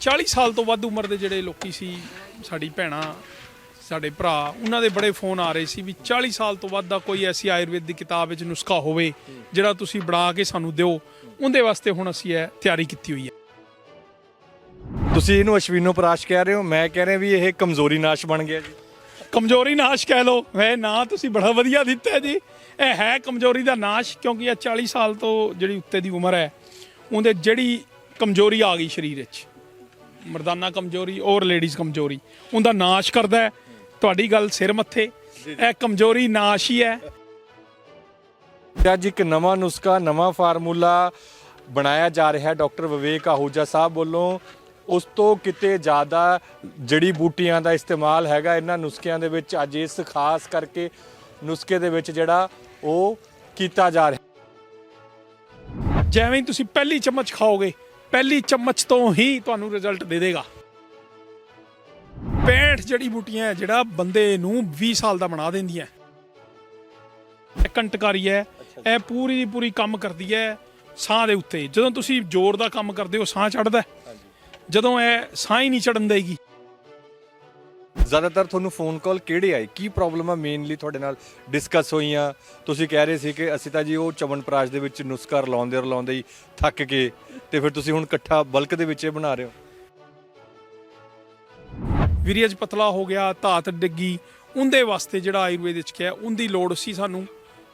40 ਸਾਲ ਤੋਂ ਵੱਧ ਉਮਰ ਦੇ ਜਿਹੜੇ ਲੋਕੀ ਸੀ ਸਾਡੀ ਭੈਣਾਂ ਸਾਡੇ ਭਰਾ ਉਹਨਾਂ ਦੇ ਬੜੇ ਫੋਨ ਆ ਰਹੇ ਸੀ ਵੀ 40 ਸਾਲ ਤੋਂ ਵੱਧ ਦਾ ਕੋਈ ਐਸੀ ਆਯੁਰਵੇਦ ਦੀ ਕਿਤਾਬ ਵਿੱਚ ਨੁਸਖਾ ਹੋਵੇ ਜਿਹੜਾ ਤੁਸੀਂ ਬਣਾ ਕੇ ਸਾਨੂੰ ਦਿਓ ਉਹਦੇ ਵਾਸਤੇ ਹੁਣ ਅਸੀਂ ਇਹ ਤਿਆਰੀ ਕੀਤੀ ਹੋਈ ਹੈ। ਤੁਸੀਂ ਇਹਨੂੰ ਅਸ਼ਵਿਨੋ ਪ੍ਰਾਸ਼ ਕਹਿ ਰਹੇ ਹੋ ਮੈਂ ਕਹਿ ਰਿਹਾ ਵੀ ਇਹ ਕਮਜ਼ੋਰੀ ਨਾਸ਼ ਬਣ ਗਿਆ ਜੀ। ਕਮਜ਼ੋਰੀ ਨਾਸ਼ ਕਹਿ ਲਓ ਵੈ ਨਾਂ ਤੁਸੀਂ ਬੜਾ ਵਧੀਆ ਦਿੱਤਾ ਜੀ। ਇਹ ਹੈ ਕਮਜ਼ੋਰੀ ਦਾ ਨਾਸ਼ ਕਿਉਂਕਿ ਇਹ 40 ਸਾਲ ਤੋਂ ਜਿਹੜੀ ਉੱਤੇ ਦੀ ਉਮਰ ਹੈ ਉਹਦੇ ਜਿਹੜੀ ਕਮਜ਼ੋਰੀ ਆ ਗਈ ਸਰੀਰ ਵਿੱਚ। ਮਰਦਾਨਾ ਕਮਜ਼ੋਰੀ ਔਰ ਲੇਡੀਜ਼ ਕਮਜ਼ੋਰੀ। ਉਹਦਾ ਨਾਸ਼ ਕਰਦਾ ਹੈ। ਤੁਹਾਡੀ ਗੱਲ ਸਿਰ ਮੱਥੇ। ਇਹ ਕਮਜ਼ੋਰੀ ਨਾਸ਼ ਹੀ ਹੈ। ਅੱਜ ਇੱਕ ਨਵਾਂ ਨੁਸਖਾ ਨਵਾਂ ਫਾਰਮੂਲਾ ਬਣਾਇਆ ਜਾ ਰਿਹਾ ਹੈ ਡਾਕਟਰ ਵਿਵੇਕ ਆਹੂਜਾ ਸਾਹਿਬ ਵੱਲੋਂ। ਉਸ ਤੋਂ ਕਿਤੇ ਜ਼ਿਆਦਾ ਜੜੀ ਬੂਟੀਆਂ ਦਾ ਇਸਤੇਮਾਲ ਹੈਗਾ ਇਹਨਾਂ ਨੁਸਖਿਆਂ ਦੇ ਵਿੱਚ। ਅੱਜ ਇਸ ਖਾਸ ਕਰਕੇ ਨੁਸਖੇ ਦੇ ਵਿੱਚ ਜਿਹੜਾ ਉਹ ਕੀਤਾ ਜਾ ਰਿਹਾ। ਜਿਵੇਂ ਹੀ ਤੁਸੀਂ ਪਹਿਲੀ ਚਮਚ ਖਾਓਗੇ ਪਹਿਲੀ ਚਮਚ ਤੋਂ ਹੀ ਤੁਹਾਨੂੰ ਰਿਜ਼ਲਟ ਦੇ ਦੇਗਾ। 65 ਜੜੀ ਬੂਟੀਆਂ ਹੈ ਜਿਹੜਾ ਬੰਦੇ ਨੂੰ 20 ਸਾਲ ਦਾ ਬਣਾ ਦਿੰਦੀਆਂ ਇਹ ਕੰਟਕਾਰੀ ਹੈ ਇਹ ਪੂਰੀ ਦੀ ਪੂਰੀ ਕੰਮ ਕਰਦੀ ਹੈ ਸਾਹ ਦੇ ਉੱਤੇ। ਜਦੋਂ ਤੁਸੀਂ ਜ਼ੋਰ ਦਾ ਕੰਮ ਕਰਦੇ ਹੋ ਸਾਹ ਚੜਦਾ ਜਦੋਂ ਇਹ ਸਾਹ ਹੀ ਨਹੀਂ ਚੜਨ ਦੇਗੀ ਜ਼ਿਆਦਾਤਰ ਤੁਹਾਨੂੰ ਫੋਨ ਕਾਲ ਕਿਹੜੇ ਆਏ? ਕੀ ਪ੍ਰੋਬਲਮ ਆ ਮੇਨਲੀ ਤੁਹਾਡੇ ਨਾਲ ਡਿਸਕਸ ਹੋਈਆਂ? ਤੁਸੀਂ ਕਹਿ ਰਹੇ ਸੀ ਕਿ ਅਸੀਂ ਤਾਂ ਜੀ ਉਹ ਚਵਨਪ੍ਰਾਸ਼ ਦੇ ਵਿੱਚ ਨੁਸਖਾ ਰਲਾਉਂਦੇ ਰਲਾਉਂਦੇ ਹੀ ਥੱਕ ਕੇ ਤੇ ਫਿਰ ਤੁਸੀਂ ਹੁਣ ਇਕੱਠਾ ਬਲਕ ਦੇ ਵਿੱਚ ਇਹ ਬਣਾ ਰਹੇ ਹੋ। ਵੀਰਜ ਪਤਲਾ ਹੋ ਗਿਆ, ਧਾਤ ਡਿੱਗੀ। ਉਹਦੇ ਵਾਸਤੇ ਜਿਹੜਾ ਆਯੁਰਵੇਦ ਵਿੱਚ ਕਿਹਾ, ਉਹਦੀ ਲੋੜ ਸੀ ਸਾਨੂੰ।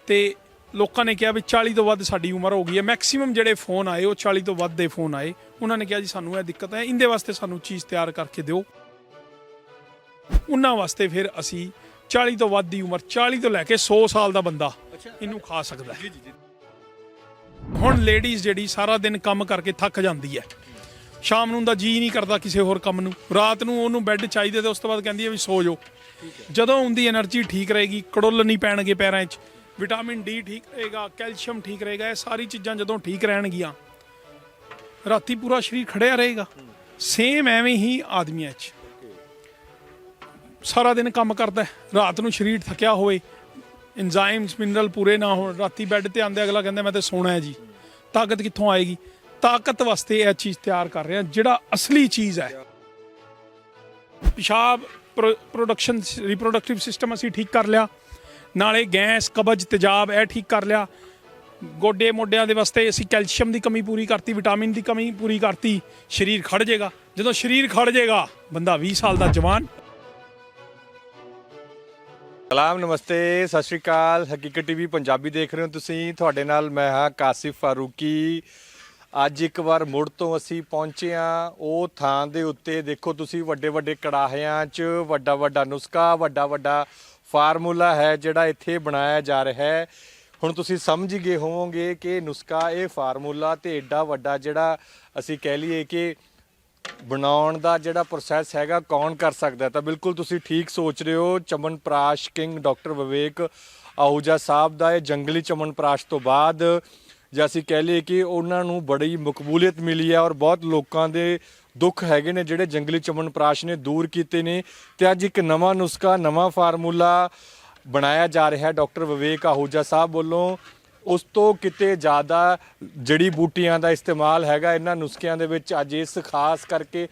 ਤੇ ਲੋਕਾਂ ਨੇ ਕਿਹਾ ਵੀ 40 ਤੋਂ ਵੱਧ ਸਾਡੀ ਉਮਰ ਹੋ ਗਈ ਹੈ। ਮੈਕਸਿਮਮ ਜਿਹੜੇ ਫੋਨ ਆਏ, ਉਹ 40 ਤੋਂ ਵੱਧ ਦੇ ਫੋਨ ਆਏ। ਉਹਨਾਂ ਨੇ ਕਿਹਾ ਜੀ, ਸਾਨੂੰ ਇਹ ਦਿੱਕਤ ਹੈ। ਇਹਦੇ ਵਾਸਤੇ ਸਾਨੂੰ ਚੀਜ਼ ਤਿਆਰ ਕਰਕੇ ਦਿਓ। ਉਹਨਾਂ ਵਾਸਤੇ ਫਿਰ ਅਸੀਂ 40 ਤੋਂ ਵੱਧ ਦੀ ਉਮਰ 40 ਤੋਂ ਲੈ ਕੇ 100 ਸਾਲ ਦਾ ਬੰਦਾ ਇਹਨੂੰ ਖਾ ਸਕਦਾ ਹੈ। ਹੁਣ ਲੇਡੀਜ਼ ਜਿਹੜੀ ਸਾਰਾ ਦਿਨ ਕੰਮ ਕਰਕੇ ਥੱਕ ਜਾਂਦੀ ਹੈ। ਸ਼ਾਮ ਨੂੰ ਦਾ ਜੀ ਨਹੀਂ ਕਰਦਾ ਕਿਸੇ ਹੋਰ ਕੰਮ ਨੂੰ। ਰਾਤ ਨੂੰ ਉਹਨੂੰ ਬੈੱਡ ਚਾਹੀਦੇ ਤੇ ਉਸ ਤੋਂ ਬਾਅਦ ਕਹਿੰਦੀ ਹੈ ਵੀ ਸੋ ਜਾਓ। ਜਦੋਂ ਉਹਦੀ એનર્ਜੀ ਠੀਕ ਰਹੇਗੀ ਕੜੁੱਲ ਨਹੀਂ ਪੈਣਗੇ ਪੈਰਾਂ 'ਚ। ਵਿਟਾਮਿਨ ਡੀ ਠੀਕ ਰਹੇਗਾ ਕੈਲਸ਼ੀਅਮ ਠੀਕ ਰਹੇਗਾ ਇਹ ਸਾਰੀ ਚੀਜ਼ਾਂ ਜਦੋਂ ਠੀਕ ਰਹਿਣਗੀਆਂ ਰਾਤੀ ਪੂਰਾ ਸਰੀਰ ਖੜਿਆ ਰਹੇਗਾ। ਸੇਮ ਐਵੇਂ ਹੀ ਆਦਮੀਆਂ 'ਚ। ਸਾਰਾ ਦਿਨ ਕੰਮ ਕਰਦਾ ਰਾਤ ਨੂੰ ਸਰੀਰ ਥੱਕਿਆ ਹੋਵੇ ਐਂਜ਼ਾਈਮਸ ਮਿਨਰਲ ਪੂਰੇ ਨਾ ਹੋਣ, ਰਾਤੀ ਬੈੱਡ ਤੇ ਆਂਦੇ ਅਗਲਾ ਕਹਿੰਦਾ, ਮੈਂ ਤੇ ਸੋਣਾ ਹੈ ਜੀ। ਤਾਕਤ ਕਿੱਥੋਂ ਆਏਗੀ? ਤਾਕਤ ਵਾਸਤੇ ਇਹ ਚੀਜ਼ ਤਿਆਰ ਕਰ ਰਹੇ ਹਾਂ ਜਿਹੜਾ ਅਸਲੀ ਚੀਜ਼ ਹੈ। ਪਿਸ਼ਾਬ ਪ੍ਰੋਡਕਸ਼ਨ ਰਿਪਰੋਡਕਟਿਵ ਸਿਸਟਮ ਅਸੀਂ ਠੀਕ ਕਰ ਲਿਆ। ਨਾਲੇ ਗੈਸ, ਕਬਜ਼, ਤੇਜ਼ਾਬ, ਇਹ ਠੀਕ ਕਰ ਲਿਆ। ਗੋਡੇ ਮੋਢਿਆਂ ਦੇ ਵਾਸਤੇ ਅਸੀਂ ਕੈਲਸ਼ੀਅਮ ਦੀ ਕਮੀ ਪੂਰੀ ਕਰਤੀ, ਵਿਟਾਮਿਨ ਦੀ ਕਮੀ ਪੂਰੀ ਕਰਤੀ। ਸਰੀਰ ਖੜ ਜਾਏਗਾ ਜਦੋਂ ਸਰੀਰ ਖੜ ਜਾਏਗਾ ਬੰਦਾ 20 ਸਾਲ ਦਾ ਜਵਾਨ ਸਲਾਮ, ਨਮਸਤੇ, ਸਤਿ ਸ਼੍ਰੀ ਅਕਾਲ। ਹਕੀਕਤ ਟੀਵੀ ਪੰਜਾਬੀ ਦੇਖ ਰਹੇ ਹੋ ਤੁਸੀਂ। ਤੁਹਾਡੇ ਨਾਲ ਮੈਂ ਹਾਂ ਕਾਸਿਫ ਫਾਰੂਕੀ। ਅੱਜ ਇੱਕ ਵਾਰ ਮੁੜ ਤੋਂ ਅਸੀਂ ਪਹੁੰਚੇ ਹਾਂ। ਉਹ ਥਾਂ ਦੇ ਉੱਤੇ ਦੇਖੋ ਤੁਸੀਂ ਵੱਡੇ ਵੱਡੇ ਕੜਾਹਿਆਂ 'ਚ ਵੱਡਾ ਵੱਡਾ ਨੁਸਖਾ ਵੱਡਾ ਵੱਡਾ ਫਾਰਮੂਲਾ ਹੈ ਜਿਹੜਾ ਇੱਥੇ ਬਣਾਇਆ ਜਾ ਰਿਹਾ ਹੈ। ਹੁਣ ਤੁਸੀਂ ਸਮਝ ਗਏ ਹੋਵੋਗੇ ਕਿ ਨੁਸਖਾ ਇਹ ਫਾਰਮੂਲਾ ਤੇ ਐਡਾ ਵੱਡਾ ਜਿਹੜਾ ਅਸੀਂ ਕਹਿ ਲਈਏ ਕਿ ਬਣਾਉਣ ਦਾ ਜਿਹੜਾ ਪ੍ਰੋਸੈਸ ਹੈਗਾ, ਕੌਣ ਕਰ ਸਕਦਾ ਤਾਂ ਬਿਲਕੁਲ ਤੁਸੀਂ ਠੀਕ ਸੋਚ ਰਹੇ ਹੋ ਚਮਨਪ੍ਰਾਸ਼ ਕਿੰਗ ਡਾਕਟਰ ਵਿਵੇਕ ਆਹੂਜਾ ਸਾਹਿਬ ਦਾ ਇਹ ਜੰਗਲੀ ਚਮਨਪ੍ਰਾਸ਼ ਤੋਂ ਬਾਅਦ, ਜੇ ਅਸੀਂ ਕਹਿ ਲਈਏ ਕਿ ਉਹਨਾਂ ਨੂੰ ਬੜੀ ਮਕਬੂਲੀਅਤ ਮਿਲੀ ਹੈ ਔਰ ਬਹੁਤ ਲੋਕਾਂ ਦੇ ਦੁੱਖ ਹੈਗੇ ਨੇ ਜਿਹੜੇ ਜੰਗਲੀ ਚਮਨਪ੍ਰਾਸ਼ ਨੇ ਦੂਰ ਕੀਤੇ ਨੇ। ਤੇ ਅੱਜ ਇੱਕ ਨਵਾਂ ਨੁਸਖਾ, ਨਵਾਂ ਫਾਰਮੂਲਾ ਬਣਾਇਆ ਜਾ ਰਿਹਾ ਹੈ ਡਾਕਟਰ ਵਿਵੇਕ ਆਹੂਜਾ ਸਾਹਿਬ ਵੱਲੋਂ। ਉਸ ਤੋਂ ਕਿਤੇ ਜ਼ਿਆਦਾ ਜੜੀ ਬੂਟੀਆਂ ਦਾ ਇਸਤੇਮਾਲ ਹੈਗਾ ਇਹਨਾਂ ਨੁਸਖਿਆਂ ਦੇ ਵਿੱਚ। ਅੱਜ ਇਸ ਖਾਸ ਕਰਕੇ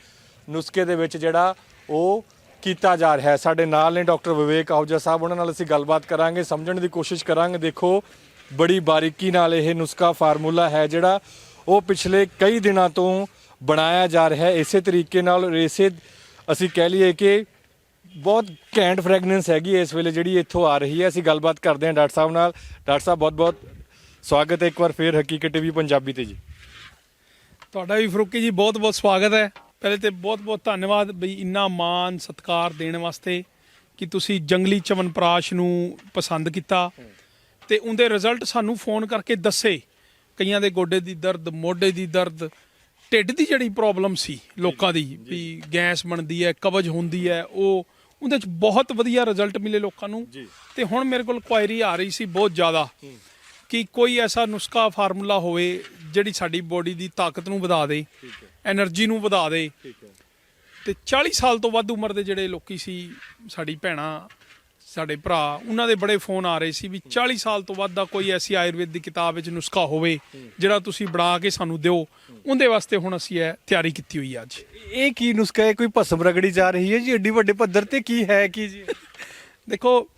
ਨੁਸਖੇ ਦੇ ਵਿੱਚ ਜਿਹੜਾ ਉਹ ਕੀਤਾ ਜਾ ਰਿਹਾ ਹੈ। ਸਾਡੇ ਨਾਲ ਨੇ ਡਾਕਟਰ ਵਿਵੇਕ ਆਹੂਜਾ ਸਾਹਿਬ, ਉਹਨਾਂ ਨਾਲ ਅਸੀਂ ਗੱਲਬਾਤ ਕਰਾਂਗੇ, ਸਮਝਣ ਦੀ ਕੋਸ਼ਿਸ਼ ਕਰਾਂਗੇ। ਦੇਖੋ, ਬੜੀ ਬਾਰੀਕੀ ਨਾਲ ਇਹ ਨੁਸਖਾ ਫਾਰਮੂਲਾ ਹੈ ਜਿਹੜਾ ਉਹ ਪਿਛਲੇ ਕਈ ਦਿਨਾਂ ਤੋਂ ਬਣਾਇਆ ਜਾ ਰਿਹਾ ਹੈ। ਇਸੇ ਤਰੀਕੇ ਨਾਲ ਇਸੇ ਅਸੀਂ ਕਹਿ ਲਈਏ ਕਿ ਬਹੁਤ ਘੈਂਟ ਫ੍ਰੈਗਨੈਂਸ ਹੈਗੀ ਇਸ ਵੇਲੇ ਜਿਹੜੀ ਇੱਥੋਂ ਆ ਰਹੀ ਹੈ। ਅਸੀਂ ਗੱਲਬਾਤ ਕਰਦੇ ਹਾਂ ਡਾਕਟਰ ਸਾਹਿਬ ਨਾਲ। ਡਾਕਟਰ ਸਾਹਿਬ ਬਹੁਤ ਬਹੁਤ ਸਵਾਗਤ ਹੈ ਇੱਕ ਵਾਰ ਫੇਰ ਹਕੀਕਤ ਟੀਵੀ ਪੰਜਾਬੀ ਤੇ ਜੀ। ਤੁਹਾਡਾ ਵੀ ਫਰੂਕੀ ਜੀ ਬਹੁਤ ਬਹੁਤ ਸਵਾਗਤ ਹੈ। ਪਹਿਲੇ ਤੇ ਬਹੁਤ ਬਹੁਤ ਧੰਨਵਾਦ ਬਈ ਇੰਨਾ ਮਾਣ ਸਤਿਕਾਰ ਦੇਣ ਵਾਸਤੇ ਕਿ ਤੁਸੀਂ ਜੰਗਲੀ ਚਵਨਪ੍ਰਾਸ਼ ਨੂੰ ਪਸੰਦ ਕੀਤਾ। ਤੇ ਉਹਦੇ ਰਿਜ਼ਲਟ ਸਾਨੂੰ ਫੋਨ ਕਰਕੇ ਦੱਸੇ। ਕਈਆਂ ਦੇ ਗੋਡੇ ਦੀ ਦਰਦ ਮੋਢੇ ਦੀ ਦਰਦ ਢਿੱਡ ਦੀ ਜਿਹੜੀ ਪ੍ਰੋਬਲਮ ਸੀ ਲੋਕਾਂ ਦੀ ਵੀ ਗੈਸ ਬਣਦੀ ਹੈ ਕਬਜ਼ ਹੁੰਦੀ ਹੈ ਉਹ ਉਹਦੇ ਚ ਬਹੁਤ ਵਧੀਆ ਰਿਜ਼ਲਟ ਮਿਲੇ ਲੋਕਾਂ ਨੂੰ। ਤੇ ਹੁਣ ਮੇਰੇ ਕੋਲ ਕੁਆਇਰੀ ਆ ਰਹੀ ਸੀ ਬਹੁਤ ਜ਼ਿਆਦਾ। ਕਿ ਕੋਈ ਐਸਾ ਨੁਸਖਾ ਫਾਰਮੂਲਾ ਹੋਵੇ ਜਿਹੜੀ ਸਾਡੀ ਬੋਡੀ ਦੀ ਤਾਕਤ ਨੂੰ ਵਧਾ ਦੇ એનર્ਜੀ ਨੂੰ ਵਧਾ ਦੇ। ਤੇ 40 ਸਾਲ ਤੋਂ ਵੱਧ ਉਮਰ ਦੇ ਜਿਹੜੇ ਲੋਕੀ ਸੀ ਸਾਡੀ ਭੈਣਾ ਸਾਡੇ ਭਰਾ ਉਹਨਾਂ ਦੇ ਬੜੇ ਫੋਨ ਆ ਰਹੇ ਸੀ ਵੀ 40 ਸਾਲ ਤੋਂ ਵੱਧ ਦਾ ਕੋਈ ਐਸੀ ਆਯੁਰਵੇਦ ਦੀ ਕਿਤਾਬ ਵਿੱਚ ਨੁਸਖਾ ਹੋਵੇ ਜਿਹੜਾ ਤੁਸੀਂ ਬਣਾ ਕੇ ਸਾਨੂੰ ਦਿਓ। ਉਹਦੇ ਵਾਸਤੇ ਹੁਣ ਅਸੀਂ ਇਹ ਤਿਆਰੀ ਕੀਤੀ ਹੋਈ ਅੱਜ। ਇਹ ਕੀ ਨੁਸਖਾ ਹੈ? ਕੋਈ ਭਸਮ ਰਗੜੀ ਜਾ ਰਹੀ ਹੈ ਜੀ? ਏਡੀ ਵੱਡੇ ਪੱਧਰ ਤੇ ਕੀ ਹੈ ਕੀ ਜੀ? ਦੇਖੋ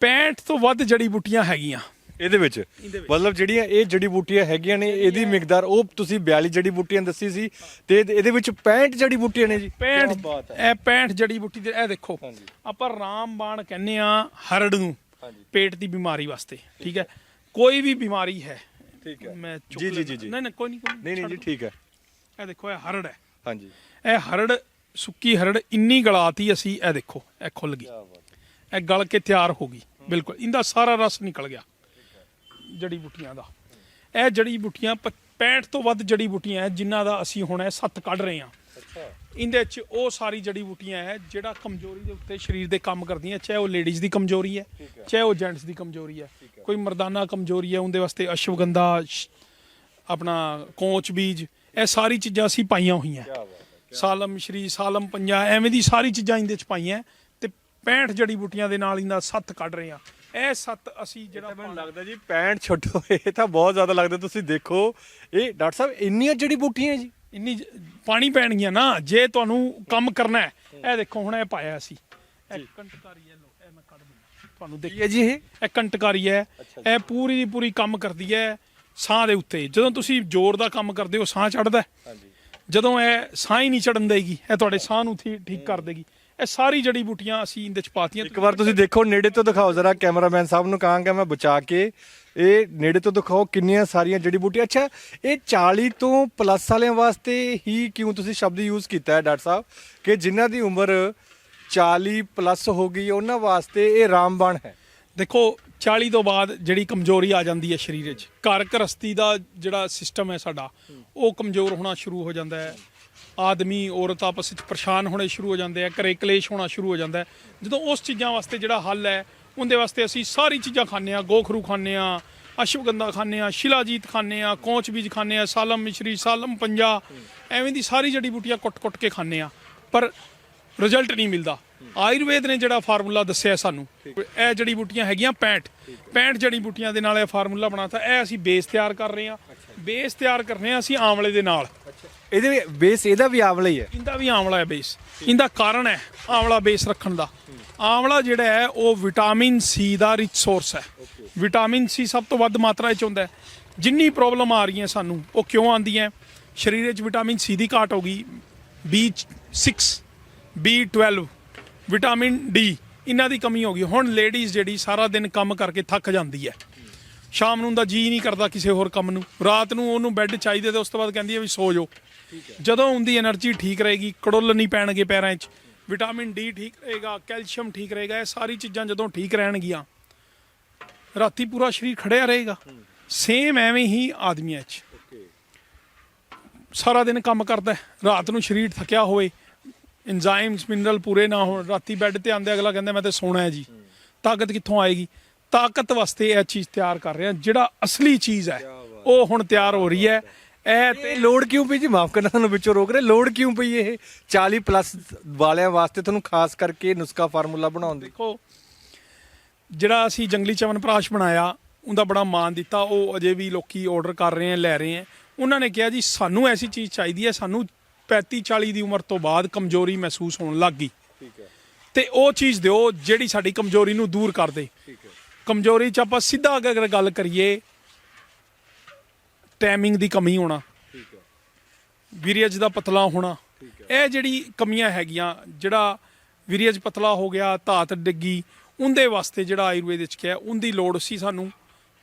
65 ਤੋਂ ਵੱਧ ਜੜੀ ਬੂਟੀਆਂ ਹੈਗੀਆਂ। ਇਹਦੇ ਵਿੱਚ। ਮਤਲਬ ਜਿਹੜੀਆਂ ਇਹ ਜੜੀ ਬੂਟੀਆਂ ਹੈਗੀਆਂ ਨੇ ਇਹਦੀ ਮਿਕਦਾਰ ਉਹ ਤੁਸੀਂ 42 ਜੜੀ ਬੂਟੀਆਂ ਦੱਸੀ ਸੀ ਤੇ ਇਹਦੇ- ਵਿੱਚ 65 ਜੜੀ ਬੂਟੀਆਂ ਨੇ ਜੀ। 65 ਕਿਆ ਬਾਤ ਹੈ। ਇਹ 65 ਜੜੀ ਬੂਟੀ ਦੇ ਇਹ ਦੇਖੋ। ਆਪਾਂ ਰਾਮਬਾਣ ਕਹਿੰਦੇ ਆ ਹਰੜ ਨੂੰ ਹਾਂਜੀ। ਪੇਟ ਦੀ ਬਿਮਾਰੀ ਵਾਸਤੇ ਠੀਕ ਹੈ? ਕੋਈ ਵੀ ਬਿਮਾਰੀ ਹੈ ਠੀਕ ਹੈ। ਮੈਂ ਚੁੱਕ ਜੀ, ਜੀ। ਨਹੀਂ ਨਹੀਂ ਕੋਈ ਨਹੀਂ ਨਹੀਂ। ਨਹੀਂ ਜੀ ਠੀਕ ਹੈ। ਇਹ ਦੇਖੋ ਇਹ ਹਰੜ ਹੈ। ਹਾਂਜੀ। ਇਹ ਹਰੜ ਸੁੱਕੀ ਹਰੜ ਇੰਨੀ ਗਲਾਤੀ ਅਸੀਂ ਇਹ ਦੇਖੋ ਇਹ ਖੁੱਲ ਗਈ। ਇਹ ਗਲ ਕੇ ਤਿਆਰ ਹੋ ਗਈ ਬਿਲਕੁਲ। ਇਹਦਾ ਸਾਰਾ ਰਸ ਨਿਕਲ ਗਿਆ। ਜੜੀ ਬੂਟੀਆਂ ਦਾ। ਇਹ ਜੜੀ ਬੂਟੀਆਂ ਪ- 65 ਤੋਂ ਵੱਧ ਜੜੀ ਬੂਟੀਆਂ ਹੈ ਜਿਨ੍ਹਾਂ ਦਾ ਅਸੀਂ ਹੁਣ ਇਹ ਸੱਤ ਕੱਢ ਰਹੇ ਹਾਂ ਅੱਛਾ। ਇਹਦੇ ਚ ਉਹ ਸਾਰੀ ਜੜੀ ਬੂਟੀਆਂ ਹੈ ਜਿਹੜਾ ਕਮਜ਼ੋਰੀ ਦੇ ਉੱਤੇ ਸਰੀਰ ਦੇ ਕੰਮ ਕਰਦੀਆਂ ਚਾਹੇ ਉਹ ਲੇਡੀਜ਼ ਦੀ ਕਮਜ਼ੋਰੀ ਹੈ ਚਾਹੇ ਉਹ ਜੈਂਟਸ ਦੀ ਕਮਜ਼ੋਰੀ ਹੈ ਕੋਈ ਮਰਦਾਨਾ ਕਮਜ਼ੋਰੀ ਹੈ ਉਹਦੇ ਵਾਸਤੇ ਅਸ਼ਵਗੰਧਾ ਆਪਣਾ ਕੋਚ ਬੀਜ ਇਹ ਸਾਰੀ ਚੀਜ਼ਾਂ ਅਸੀਂ ਪਾਈਆਂ ਹੋਈਆਂ ਸਾਲਮ ਸ਼੍ਰੀ ਸਾਲਮ ਪੰਜਾ ਐਵੇਂ ਦੀ ਸਾਰੀ ਚੀਜ਼ਾਂ ਇਹਦੇ ਚ ਪਾਈਆਂ ਤੇ 65 ਜੜੀ ਬੂਟੀਆਂ ਦੇ ਨਾਲ ਇਹਦਾ ਸੱਤ ਕੱਢ ਰਹੇ ਆ। ਇਹ ਸੱਤ ਅਸੀਂ ਜਿਹੜਾ ਮੈਨੂੰ ਲੱਗਦਾ ਜੀ 65 ਛੱਡੋ ਇਹ ਤਾਂ ਬਹੁਤ ਜ਼ਿਆਦਾ ਲੱਗਦਾ ਤੁਸੀਂ ਦੇਖੋ। ਇਹ ਡਾਕਟਰ ਸਾਹਿਬ ਇੰਨੀਆਂ ਜੜੀ ਬੂਟੀਆਂ ਜੀ। ਇੰਨੀ ਪਾਣੀ ਪੈਣਗੀਆਂ ਨਾ ਜੇ ਤੁਹਾਨੂੰ ਕੰਮ ਕਰਨਾ ਹੈ। ਇਹ ਦੇਖੋ ਹੁਣ ਇਹ ਪਾਇਆ ਸੀ ਇਹ ਕੰਟਕਾਰੀ ਹੈ ਲੋ ਇਹ ਮੈਂ ਕੱਢ ਦਿੰਦਾ। ਤੁਹਾਨੂੰ ਦੇਖ ਕੀ ਹੈ ਜੀ ਇਹ? ਇਹ ਕੰਟਕਾਰੀ ਹੈ। ਇਹ ਪੂਰੀ ਦੀ ਪੂਰੀ ਕੰਮ ਕਰਦੀ ਹੈ ਸਾਹ ਦੇ ਉੱਤੇ। ਜਦੋਂ ਤੁਸੀਂ ਜ਼ੋਰ ਦਾ ਕੰਮ ਕਰਦੇ ਹੋ ਸਾਹ ਚੜਦਾ ਹਾਂਜੀ। ਜਦੋਂ ਇਹ ਸਾਹ ਹੀ ਨਹੀਂ ਚੜਨ ਦੇਗੀ, ਇਹ ਤੁਹਾਡੇ ਸਾਹ ਨੂੰ ਥੀ- ਠੀਕ ਕਰ ਦੇਗੀ। ਇਹ ਸਾਰੀ ਜੜੀ ਬੂਟੀਆਂ ਅਸੀਂ ਇਹਦੇ ਚ ਪਾਤੀਆਂ। ਇੱਕ ਵਾਰ ਤੁਸੀਂ ਦੇਖੋ, ਨੇੜੇ ਤੋਂ ਦਿਖਾਓ ਜ਼ਰਾ, ਕੈਮਰਾਮੈਨ ਸਾਹਿਬ ਨੂੰ ਕਹਾਂਗਾ ਮੈਂ ਬਚਾ ਕੇ। ਇਹ ਨੇੜੇ ਤੋਂ ਦਿਖਾਓ ਕਿੰਨੀਆਂ ਸਾਰੀਆਂ ਜੜੀ ਬੂਟੀਆਂ। ਅੱਛਾ, ਇਹ 40 ਤੋਂ ਪਲੱਸ ਵਾਲਿਆਂ ਵਾਸਤੇ ਹੀ ਕਿਉਂ ਤੁਸੀਂ ਸ਼ਬਦ ਯੂਜ਼ ਕੀਤਾ ਹੈ, ਡਾਕਟਰ ਸਾਹਿਬ? ਕਿ ਜਿਨ੍ਹਾਂ ਦੀ ਉਮਰ 40 ਪਲੱਸ ਹੋ ਗਈ, ਉਹਨਾਂ ਵਾਸਤੇ ਇਹ ਰਾਮਬਾਣ ਹੈ। ਦੇਖੋ 40 ਤੋਂ ਬਾਅਦ ਜਿਹੜੀ ਕਮਜ਼ੋਰੀ ਆ ਜਾਂਦੀ ਹੈ ਸਰੀਰ ਵਿੱਚ ਘਰ ਗ੍ਰਸਤੀ ਦਾ ਜਿਹੜਾ ਸਿਸਟਮ ਹੈ ਸਾਡਾ, ਉਹ ਕਮਜ਼ੋਰ ਹੋਣਾ ਸ਼ੁਰੂ ਹੋ ਜਾਂਦਾ ਹੈ। ਆਦਮੀ, ਔਰਤ ਆਪਸ ਵਿੱਚ ਪਰੇਸ਼ਾਨ ਹੋਣੇ ਸ਼ੁਰੂ ਹੋ ਜਾਂਦੇ ਆ, ਘਰੇ ਕਲੇਸ਼ ਹੋਣਾ ਸ਼ੁਰੂ ਹੋ ਜਾਂਦਾ ਹੈ। ਜਦੋਂ ਉਸ ਚੀਜ਼ਾਂ ਵਾਸਤੇ ਜਿਹੜਾ ਹੱਲ ਹੈ, ਉਹਦੇ ਵਾਸਤੇ ਅਸੀਂ ਸਾਰੀ ਚੀਜ਼ਾਂ ਖਾਂਦੇ ਆ ਗੋਖਰੂ ਖਾਂਦੇ ਆ ਅਸ਼ਵਗੰਧਾ ਖਾਂਦੇ ਆ ਸ਼ਿਲਾਜੀਤ ਖਾਂਦੇ ਆ ਕੌਂਚ ਬੀਜ ਖਾਂਦੇ ਆ ਸਾਲਮ ਮਿਸ਼ਰੀ, ਸਾਲਮ ਪੰਜਾ, ਐਵੇਂ ਦੀ ਸਾਰੀ ਜੜੀ ਬੂਟੀਆਂ ਕੁੱਟ-ਕੁੱਟ ਕੇ ਖਾਂਦੇ ਆ ਪਰ ਰਿਜ਼ਲਟ ਨਹੀਂ ਮਿਲਦਾ। ਆਯੁਰਵੇਦ ਨੇ ਜਿਹੜਾ ਫਾਰਮੂਲਾ ਦੱਸਿਆ ਸਾਨੂੰ ਇਹ ਜੜੀ ਬੂਟੀਆਂ ਹੈਗੀਆਂ 65 65 ਜੜੀ ਬੂਟੀਆਂ ਦੇ ਨਾਲ ਇਹ ਫਾਰਮੂਲਾ ਬਣਾਤਾ ਇਹ ਅਸੀਂ ਬੇਸ ਤਿਆਰ ਕਰ ਰਹੇ ਹਾਂ। ਬੇਸ ਤਿਆਰ ਕਰਨੇ ਆ ਅਸੀਂ ਆਮਲੇ ਦੇ ਨਾਲ। ਇਹਦੇ ਬੇਸ ਇਹਦਾ ਵੀ ਆਵਲਾ ਹੀ ਹੈ। ਇਹਦਾ ਵੀ ਆਮਲਾ ਹੈ ਬੇਸ। ਇਹਦਾ ਕਾਰਨ ਹੈ ਆਮਲਾ ਬੇਸ ਰੱਖਣ ਦਾ। ਆਮਲਾ ਜਿਹੜਾ ਹੈ ਉਹ ਵਿਟਾਮਿਨ ਸੀ ਦਾ ਰਿਚ ਸੋਰਸ ਹੈ। ਵਿਟਾਮਿਨ ਸੀ ਸਭ ਤੋਂ ਵੱਧ ਮਾਤਰਾ ਵਿੱਚ ਹੁੰਦਾ ਹੈ। ਜਿੰਨੀ ਪ੍ਰੋਬਲਮ ਆ ਰਹੀਆਂ ਸਾਨੂੰ ਉਹ ਕਿਉਂ ਆਉਂਦੀਆਂ ਸਰੀਰ ਵਿੱਚ ਵਿਟਾਮਿਨ ਸੀ ਦੀ ਘਾਟ ਹੋ ਗਈ। B6 B12 ਵਿਟਾਮਿਨ D, ਇਹਨਾਂ ਦੀ ਕਮੀ ਹੋ ਗਈ। ਹੁਣ ਲੇਡੀਜ਼ ਜਿਹੜੀ ਸਾਰਾ ਦਿਨ ਕੰਮ ਕਰਕੇ ਥੱਕ ਜਾਂਦੀ ਹੈ। ਸ਼ਾਮ ਨੂੰ ਦਾ ਜੀ ਨਹੀਂ ਕਰਦਾ ਕਿਸੇ ਹੋਰ ਕੰਮ ਨੂੰ। ਰਾਤ ਨੂੰ ਉਹਨੂੰ ਬੈੱਡ ਚਾਹੀਦੇ ਤੇ ਉਸ ਤੋਂ ਬਾਅਦ ਕਹਿੰਦੀ ਹੈ ਵੀ ਸੋ ਜਾਓ। ਜਦੋਂ ਉਹਦੀ એનર્ਜੀ ਠੀਕ ਰਹੇਗੀ, ਕੜੁੱਲ ਨਹੀਂ ਪੈਣਗੇ ਪੈਰਾਂ 'ਚ। ਵਿਟਾਮਿਨ D ਠੀਕ ਰਹੇਗਾ ਕੈਲਸ਼ੀਅਮ ਠੀਕ ਰਹੇਗਾ, ਇਹ ਸਾਰੀ ਚੀਜ਼ਾਂ ਜਦੋਂ ਠੀਕ ਰਹਿਣਗੀਆਂ, ਰਾਤੀ ਪੂਰਾ ਸਰੀਰ ਖੜਿਆ ਰਹੇਗਾ। ਸੇਮ ਐਵੇਂ ਹੀ ਆਦਮੀਆਂ 'ਚ। ਸਾਰਾ ਦਿਨ ਕੰਮ ਕਰਦਾ ਰਾਤ ਨੂੰ ਸਰੀਰ ਥੱਕਿਆ ਹੋਵੇ ਐਂਜ਼ਾਈਮਸ ਮਿਨਰਲ ਪੂਰੇ ਨਾ ਹੋਣ ਰਾਤੀ ਬੈੱਡ ਤੇ ਆਂਦੇ ਅਗਲਾ ਕਹਿੰਦਾ ਮੈਂ ਤੇ ਸੋਣਾ ਹੈ ਜੀ। ਤਾਕਤ ਕਿੱਥੋਂ ਆਏਗੀ? ਤਾਕਤ ਵਾਸਤੇ ਇਹ ਚੀਜ਼ ਤਿਆਰ ਕਰ ਰਹੇ ਹਾਂ ਜਿਹੜਾ ਅਸਲੀ ਚੀਜ਼ ਹੈ ਉਹ ਹੁਣ ਤਿਆਰ ਹੋ ਰਹੀ ਹੈ। ਇਹ ਤੇ ਲੋਡ ਕਿਉਂ ਪਈ ਜੀ? ਮਾਫ ਕਰਨਾ ਤੁਹਾਨੂੰ ਵਿੱਚੋਂ ਰੋਕ ਰਹੇ। ਲੋਡ ਕਿਉਂ ਪਈ ਇਹ? 40 ਪਲੱਸ ਵਾਲਿਆਂ ਵਾਸਤੇ ਤੁਹਾਨੂੰ ਖਾਸ ਕਰਕੇ ਨੁਸਖਾ ਫਾਰਮੂਲਾ ਬਣਾਉਣ ਦੀ। ਦੇਖੋ ਜਿਹੜਾ ਅਸੀਂ ਜੰਗਲੀ ਚਵਨ ਪ੍ਰਾਸ਼ ਬਣਾਇਆ ਉਹਦਾ ਬੜਾ ਮਾਣ ਦਿੱਤਾ। ਉਹ ਅਜੇ ਵੀ ਲੋਕੀ ਆਰਡਰ ਕਰ ਰਹੇ ਆ ਲੈ ਰਹੇ ਆ ਉਹਨਾਂ ਨੇ ਕਿਹਾ ਜੀ ਸਾਨੂੰ ਐਸੀ ਚੀਜ਼ ਚਾਹੀਦੀ ਹੈ ਸਾਨੂੰ 35 40 ਦੀ ਉਮਰ ਤੋਂ ਬਾਅਦ ਕਮਜ਼ੋਰੀ ਮਹਿਸੂਸ ਹੋਣ ਲੱਗ ਗਈ। ਠੀਕ ਹੈ। ਤੇ ਉਹ ਚੀਜ਼ ਦਿਓ ਜਿਹੜੀ ਸਾਡੀ ਕਮਜ਼ੋਰੀ ਨੂੰ ਦੂਰ ਕਰ ਦੇ। ਠੀਕ ਹੈ। ਕਮਜ਼ੋਰੀ ਚ ਆਪਾਂ ਸਿੱਧਾ ਅਗਰ ਗੱਲ ਕਰੀਏ ਟਾਈਮਿੰਗ ਦੀ ਕਮੀ ਹੋਣਾ। ਠੀਕ ਹੈ। ਵੀਰਜ ਦਾ ਪਤਲਾ ਹੋਣਾ। ਇਹ ਜਿਹੜੀ ਕਮੀਆਂ ਹੈਗੀਆਂ ਜਿਹੜਾ ਵੀਰਜ ਪਤਲਾ ਹੋ ਗਿਆ ਧਾਤ ਡਿੱਗੀ ਉਹਦੇ ਵਾਸਤੇ ਜਿਹੜਾ ਆਯੁਰਵੇਦ ਵਿੱਚ ਕਿਹਾ ਉਹਦੀ ਲੋੜ ਸੀ ਸਾਨੂੰ।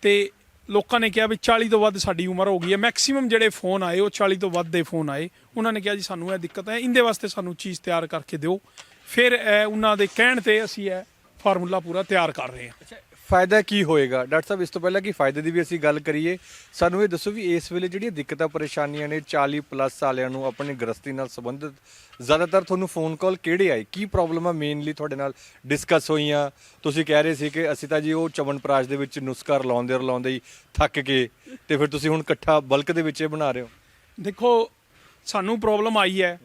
ਤੇ ਲੋਕਾਂ ਨੇ ਕਿਹਾ ਵੀ 40 ਤੋਂ ਵੱਧ ਸਾਡੀ ਉਮਰ ਹੋ ਗਈ ਹੈ। ਮੈਕਸਿਮਮ ਜਿਹੜੇ ਫੋਨ ਆਏ, ਉਹ 40 ਤੋਂ ਵੱਧ ਦੇ ਫੋਨ ਆਏ। ਉਹਨਾਂ ਨੇ ਕਿਹਾ ਜੀ ਸਾਨੂੰ ਇਹ ਦਿੱਕਤ ਹੈ। ਇਹਦੇ ਵਾਸਤੇ ਸਾਨੂੰ ਚੀਜ਼ ਤਿਆਰ ਕਰਕੇ ਦਿਓ। ਫਿਰ ਇਹ ਉਹਨਾਂ ਦੇ ਕਹਿਣ ਤੇ ਅਸੀਂ ਇਹ ਫਾਰਮੂਲਾ ਪੂਰਾ ਤਿਆਰ ਕਰ ਰਹੇ ਹਾਂ। ਫਾਇਦਾ ਕੀ ਹੋਏਗਾ? ਡਾਕਟਰ ਸਾਹਿਬ, ਇਸ ਤੋਂ ਪਹਿਲਾਂ ਕਿ ਫਾਇਦੇ ਦੀ ਵੀ ਅਸੀਂ ਗੱਲ ਕਰੀਏ, ਸਾਨੂੰ ਇਹ ਦੱਸੋ ਵੀ ਇਸ ਵੇਲੇ ਜਿਹੜੀਆਂ ਦਿੱਕਤਾਂ, ਪਰੇਸ਼ਾਨੀਆਂ ਨੇ 40 ਪਲੱਸ ਵਾਲਿਆਂ ਨੂੰ ਆਪਣੀ ਗ੍ਰਸਤੀ ਨਾਲ ਸੰਬੰਧਿਤ, ਜ਼ਿਆਦਾਤਰ ਤੁਹਾਨੂੰ ਫੋਨ ਕਾਲ ਕਿਹੜੇ ਆਏ? ਕੀ ਪ੍ਰੋਬਲਮ ਆ ਮੇਨਲੀ ਤੁਹਾਡੇ ਨਾਲ ਡਿਸਕਸ ਹੋਈਆਂ? ਤੁਸੀਂ ਕਹਿ ਰਹੇ ਸੀ ਕਿ ਅਸੀਂ ਤਾਂ ਜੀ ਉਹ ਚਵਨਪ੍ਰਾਸ਼ ਦੇ ਵਿੱਚ ਨੁਸਖਾ ਰਲਾਉਂਦੇ ਰਲਾਉਂਦੇ ਹੀ ਥੱਕ ਕੇ ਤੇ ਫਿਰ ਤੁਸੀਂ ਹੁਣ ਇਕੱਠਾ ਬਲਕ ਦੇ ਵਿੱਚ ਇਹ ਬਣਾ ਰਹੇ ਹੋ। ਦੇਖੋ, ਸਾਨੂੰ ਪ੍ਰੋਬਲਮ ਆਈ ਹੈ।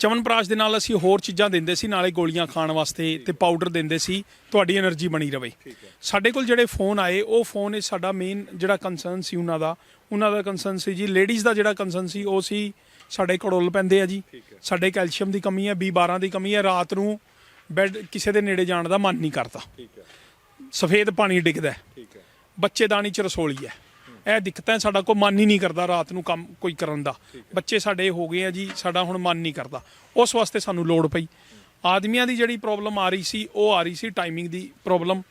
ਚਮਨ ਚਵਨਪ੍ਰਾਸ਼ ਦੇ ਨਾਲ ਅਸੀਂ ਹੋਰ ਚੀਜ਼ਾਂ ਦਿੰਦੇ ਸੀ ਨਾਲੇ ਗੋਲੀਆਂ ਖਾਣ ਵਾਸਤੇ ਤੇ ਪਾਊਡਰ ਦਿੰਦੇ ਸੀ ਤੁਹਾਡੀ એનર્ਜੀ ਬਣੀ ਰਵੇ। ਸਾਡੇ ਕੋਲ ਜਿਹੜੇ ਫੋਨ ਆਏ ਉਹ ਫੋਨ ਇਹ ਸਾਡਾ ਮੇਨ ਜਿਹੜਾ ਕਨਸਰਨ ਸੀ ਉਹਨਾਂ ਦਾ। ਉਹਨਾਂ ਦਾ ਕੰਸਰਨ ਸੀ ਜੀ ਲੇਡੀਜ਼ ਦਾ ਜਿਹੜਾ ਕਨਸਰਨ ਸੀ ਉਹ ਸੀ ਸਾਡੇ ਕੋੜੋਲ ਪੈਂਦੇ ਆ ਜੀ। ਸਾਡੇ ਕੈਲਸ਼ੀਅਮ ਦੀ ਕਮੀ ਹੈ B12 ਦੀ ਕਮੀ ਹੈ ਰਾਤ ਨੂੰ ਬੈੱਡ ਕਿਸੇ ਦੇ ਨੇੜੇ ਜਾਣ ਦਾ ਮਨ ਨਹੀਂ ਕਰਦਾ। ਸਫੇਦ ਪਾਣੀ ਡਿੱਗਦਾ ਬੱਚੇ ਦਾਣੀ ਚ ਰਸੋਲੀ ਹੈ। ਇਹ ਦਿੱਕਤਾਂ ਸਾਡਾ ਕੋਈ ਮਨ ਹੀ ਨਹੀਂ ਕਰਦਾ ਰਾਤ ਨੂੰ ਕੰਮ ਕੋਈ ਕਰਨ ਦਾ। ਬੱਚੇ ਸਾਡੇ ਹੋ ਗਏ ਆ ਜੀ ਸਾਡਾ ਹੁਣ ਮਨ ਨਹੀਂ ਕਰਦਾ। ਉਸ ਵਾਸਤੇ ਸਾਨੂੰ ਲੋੜ ਪਈ। ਆਦਮੀਆਂ ਦੀ ਜਿਹੜੀ ਪ੍ਰੋਬਲਮ ਆ ਰਹੀ ਸੀ ਉਹ ਆ ਰਹੀ ਸੀ ਟਾਈਮਿੰਗ ਦੀ ਪ੍ਰੋਬਲਮ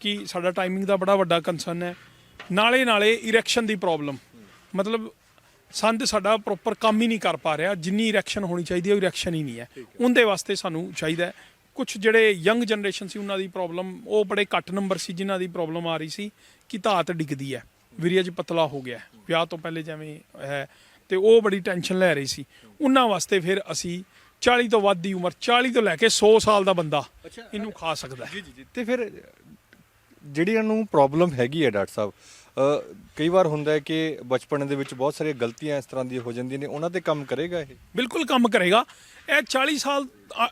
ਕਿ ਸਾਡਾ ਟਾਈਮਿੰਗ ਦਾ ਬੜਾ ਵੱਡਾ ਕੰਸਰਨ ਹੈ। ਨਾਲੇ ਨਾਲੇ ਇਰੈਕਸ਼ਨ ਦੀ ਪ੍ਰੋਬਲਮ ਮਤਲਬ ਸੰਦ ਸਾਡਾ ਪ੍ਰੋਪਰ ਕੰਮ ਹੀ ਨਹੀਂ ਕਰ ਪਾ ਰਿਹਾ। ਜਿੰਨੀ ਇਰੈਕਸ਼ਨ ਹੋਣੀ ਚਾਹੀਦੀ ਹੈ ਉਹ ਇਰੈਕਸ਼ਨ ਹੀ ਨਹੀਂ ਹੈ। ਉਹਦੇ ਵਾਸਤੇ ਸਾਨੂੰ ਚਾਹੀਦਾ ਕੁਝ ਜਿਹੜੇ ਯੰਗ ਜਨਰੇਸ਼ਨ ਸੀ ਉਹਨਾਂ ਦੀ ਪ੍ਰੋਬਲਮ ਉਹ ਬੜੇ ਘੱਟ ਨੰਬਰ ਸੀ ਜਿਨ੍ਹਾਂ ਦੀ ਪ੍ਰੋਬਲਮ ਆ ਰਹੀ ਸੀ ਕਿ ਧਾਤ ਡਿੱਗਦੀ ਹੈ। ਵੀਰਜ ਪਤਲਾ ਹੋ ਗਿਆ ਵਿਆਹ ਤੋਂ ਪਹਿਲੇ ਜਿਵੇਂ ਹੈ ਤੇ ਉਹ ਬੜੀ ਟੈਨਸ਼ਨ ਲੈ ਰਹੀ ਸੀ। ਉਹਨਾਂ ਵਾਸਤੇ ਫਿਰ ਅਸੀਂ 40 ਤੋਂ ਵੱਧ ਦੀ ਉਮਰ 40 ਤੋਂ ਲੈ ਕੇ 100 ਸਾਲ ਦਾ ਬੰਦਾ ਇਹਨੂੰ ਖਾ ਸਕਦਾ ਜੀ ਤੇ ਫਿਰ ਜਿਹੜੀਆਂ ਨੂੰ ਪ੍ਰੋਬਲਮ ਹੈਗੀ ਹੈ ਡਾਕਟਰ ਸਾਹਿਬ ਕਈ ਵਾਰ ਹੁੰਦਾ ਹੈ ਕਿ ਬਚਪਨ ਦੇ ਵਿੱਚ ਬਹੁਤ ਸਾਰੀਆਂ ਗਲਤੀਆਂ ਇਸ ਤਰ੍ਹਾਂ ਦੀਆਂ ਹੋ ਜਾਂਦੀਆਂ ਨੇ। ਉਹਨਾਂ ਤੇ ਕੰਮ ਕਰੇਗਾ ਇਹ? ਬਿਲਕੁਲ ਕੰਮ ਕਰੇਗਾ। ਇਹ 40 ਸਾਲ ਅ,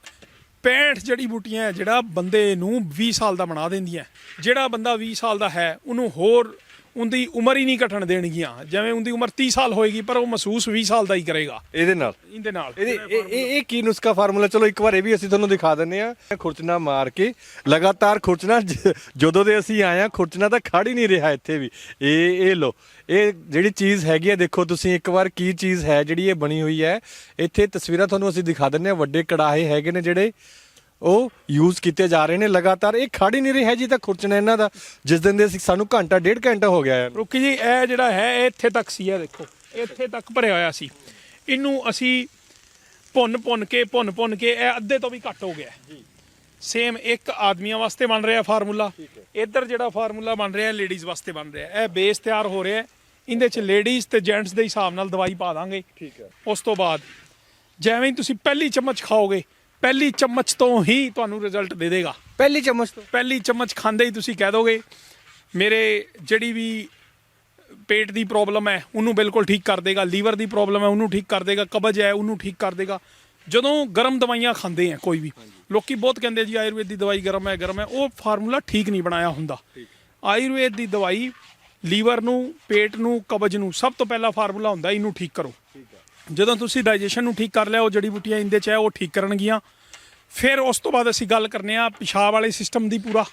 65 ਜੜੀ ਬੂਟੀਆਂ ਹੈ ਜਿਹੜਾ ਬੰਦੇ ਨੂੰ 20 ਸਾਲ ਦਾ ਬਣਾ ਦਿੰਦੀਆਂ ਜਿਹੜਾ ਬੰਦਾ 20 ਸਾਲ ਦਾ ਹੈ ਉਹਨੂੰ ਹੋਰ ਉਹਦੀ ਉਮਰ ਹੀ ਨਹੀਂ ਘਟਣ ਦੇਣਗੀਆਂ। ਜਿਵੇਂ ਉਹਦੀ ਉਮਰ 30 ਸਾਲ ਹੋਏਗੀ ਪਰ ਉਹ ਮਹਿਸੂਸ 20 ਸਾਲ ਦਾ ਹੀ ਕਰੇਗਾ। ਇਹਦੇ ਨਾਲ? ਇਹਦੇ ਨਾਲ। ਇਹਦੇ ਇਹ ਇਹ ਕੀ ਨੁਸਖਾ ਫਾਰਮੂਲਾ? ਚਲੋ ਇੱਕ ਵਾਰ ਇਹ ਵੀ ਅਸੀਂ ਤੁਹਾਨੂੰ ਦਿਖਾ ਦਿੰਨੇ ਆ ਖੁਰਚਣਾ ਮਾਰ ਕੇ ਲਗਾਤਾਰ ਖੁਰਚਣਾ ਜ- ਜਦੋਂ ਦੇ ਅਸੀਂ ਆਏ ਆ ਖੁਰਚਣਾ ਤਾਂ ਖੜ ਹੀ ਨਹੀਂ ਰਿਹਾ ਇੱਥੇ ਵੀ। ਇਹ ਇਹ ਲੋ ਇਹ ਜਿਹੜੀ ਚੀਜ਼ ਹੈਗੀ ਆ ਦੇਖੋ ਤੁਸੀਂ ਇੱਕ ਵਾਰ ਕੀ ਚੀਜ਼ ਹੈ ਜਿਹੜੀ ਇਹ ਬਣੀ ਹੋਈ ਹੈ। ਇੱਥੇ ਤਸਵੀਰਾਂ ਤੁਹਾਨੂੰ ਅਸੀਂ ਦਿਖਾ ਦਿੰਨੇ ਆ ਵੱਡੇ ਕੜਾਹੇ ਹੈਗੇ ਨੇ ਜਿਹੜੇ। ਉਹ ਯੂਜ਼ ਕੀਤੇ ਜਾ ਰਹੇ ਨੇ ਲਗਾਤਾਰ। ਇਹ ਖੜ ਹੀ ਨਹੀਂ ਰਿਹਾ ਜੀ ਤਾਂ ਖੁਰਚਣਾ ਇਹਨਾਂ ਦਾ। ਜਿਸ ਦਿਨ ਦੇ ਅਸੀਂ ਸਾਨੂੰ ਘੰਟਾ ਡੇਢ ਘੰਟਾ ਹੋ ਗਿਆ ਹੈ। ਰੁਕੀ ਜੀ ਇਹ ਜਿਹੜਾ ਹੈ ਇਹ ਇੱਥੇ ਤੱਕ ਸੀ ਇਹ ਦੇਖੋ। ਇੱਥੇ ਤੱਕ ਭਰਿਆ ਹੋਇਆ ਸੀ। ਇਹਨੂੰ ਅਸੀਂ ਭੁੰਨ ਭੁੰਨ ਕੇ ਭੁੰਨ ਭੁੰਨ ਕੇ ਇਹ ਅੱਧੇ ਤੋਂ ਵੀ ਘੱਟ ਹੋ ਗਿਆ ਜੀ। ਸੇਮ ਇੱਕ ਆਦਮੀਆਂ ਵਾਸਤੇ ਬਣ ਰਿਹਾ ਫਾਰਮੂਲਾ। ਇੱਧਰ ਜਿਹੜਾ ਫਾਰਮੂਲਾ ਬਣ ਰਿਹਾ ਲੇਡੀਜ਼ ਵਾਸਤੇ ਬਣ ਰਿਹਾ ਇਹ ਬੇਸ ਤਿਆਰ ਹੋ ਰਿਹਾ ਹੈ। ਇਹਦੇ ਚ ਲੇਡੀਜ਼ ਤੇ ਜੈਂਟਸ ਦੇ ਹਿਸਾਬ ਨਾਲ ਦਵਾਈ ਪਾ ਦਾਂਗੇ। ਠੀਕ ਹੈ। ਉਸ ਤੋਂ ਬਾਅਦ ਜਿਵੇਂ ਹੀ ਤੁਸੀਂ ਪਹਿਲੀ ਚਮਚ ਖਾਓਗੇ ਪਹਿਲੀ ਚਮਚ ਤੋਂ ਹੀ ਤੁਹਾਨੂੰ ਰਿਜ਼ਲਟ ਦੇ ਦੇਗਾ। ਪਹਿਲੀ ਚਮਚ ਤੋਂ। ਪਹਿਲੀ ਚਮਚ ਖਾਂਦੇ ਹੀ ਤੁਸੀਂ ਕਹਿ ਦੋਗੇ ਮੇਰੇ ਜਿਹੜੀ ਵੀ ਪੇਟ ਦੀ ਪ੍ਰੋਬਲਮ ਹੈ ਉਹਨੂੰ ਬਿਲਕੁਲ ਠੀਕ ਕਰ ਦੇਗਾ ਲੀਵਰ ਦੀ ਪ੍ਰੋਬਲਮ ਹੈ ਉਹਨੂੰ ਠੀਕ ਕਰ ਦੇਗਾ ਕਬਜ਼ ਹੈ ਉਹਨੂੰ ਠੀਕ ਕਰ ਦੇਗਾ। ਜਦੋਂ ਗਰਮ ਦਵਾਈਆਂ ਖਾਂਦੇ ਆ ਕੋਈ ਵੀ ਲੋਕੀ ਬਹੁਤ ਕਹਿੰਦੇ ਜੀ ਆਯੁਰਵੇਦ ਦੀ ਦਵਾਈ ਗਰਮ ਹੈ ਗਰਮ ਹੈ ਉਹ ਫਾਰਮੂਲਾ ਠੀਕ ਨਹੀਂ ਬਣਾਇਆ ਹੁੰਦਾ। ਆਯੁਰਵੇਦ ਦੀ ਦਵਾਈ ਲੀਵਰ ਨੂੰ ਪੇਟ ਨੂੰ ਕਬਜ਼ ਨੂੰ ਸਭ ਤੋਂ ਪਹਿਲਾ ਫਾਰਮੂਲਾ ਹੁੰਦਾ ਇਹਨੂੰ ਠੀਕ ਕਰੋ। ਜਦੋਂ ਤੁਸੀਂ ਡਾਈਜੈਸ਼ਨ ਨੂੰ ਠੀਕ ਕਰ ਲਿਆ ਉਹ ਜੜੀ ਬੂਟੀਆਂ ਇੰਦੇ ਚ ਹੈ ਉਹ ਠੀਕ ਕਰਨਗੀਆਂ। ਫਿਰ ਉਸ ਤੋਂ ਬਾਅਦ ਅਸੀਂ ਗੱਲ ਕਰਨੇ ਆ ਪਿਸ਼ਾਬ ਵਾਲੇ ਸਿਸਟਮ ਦੀ ਪੂਰਾ।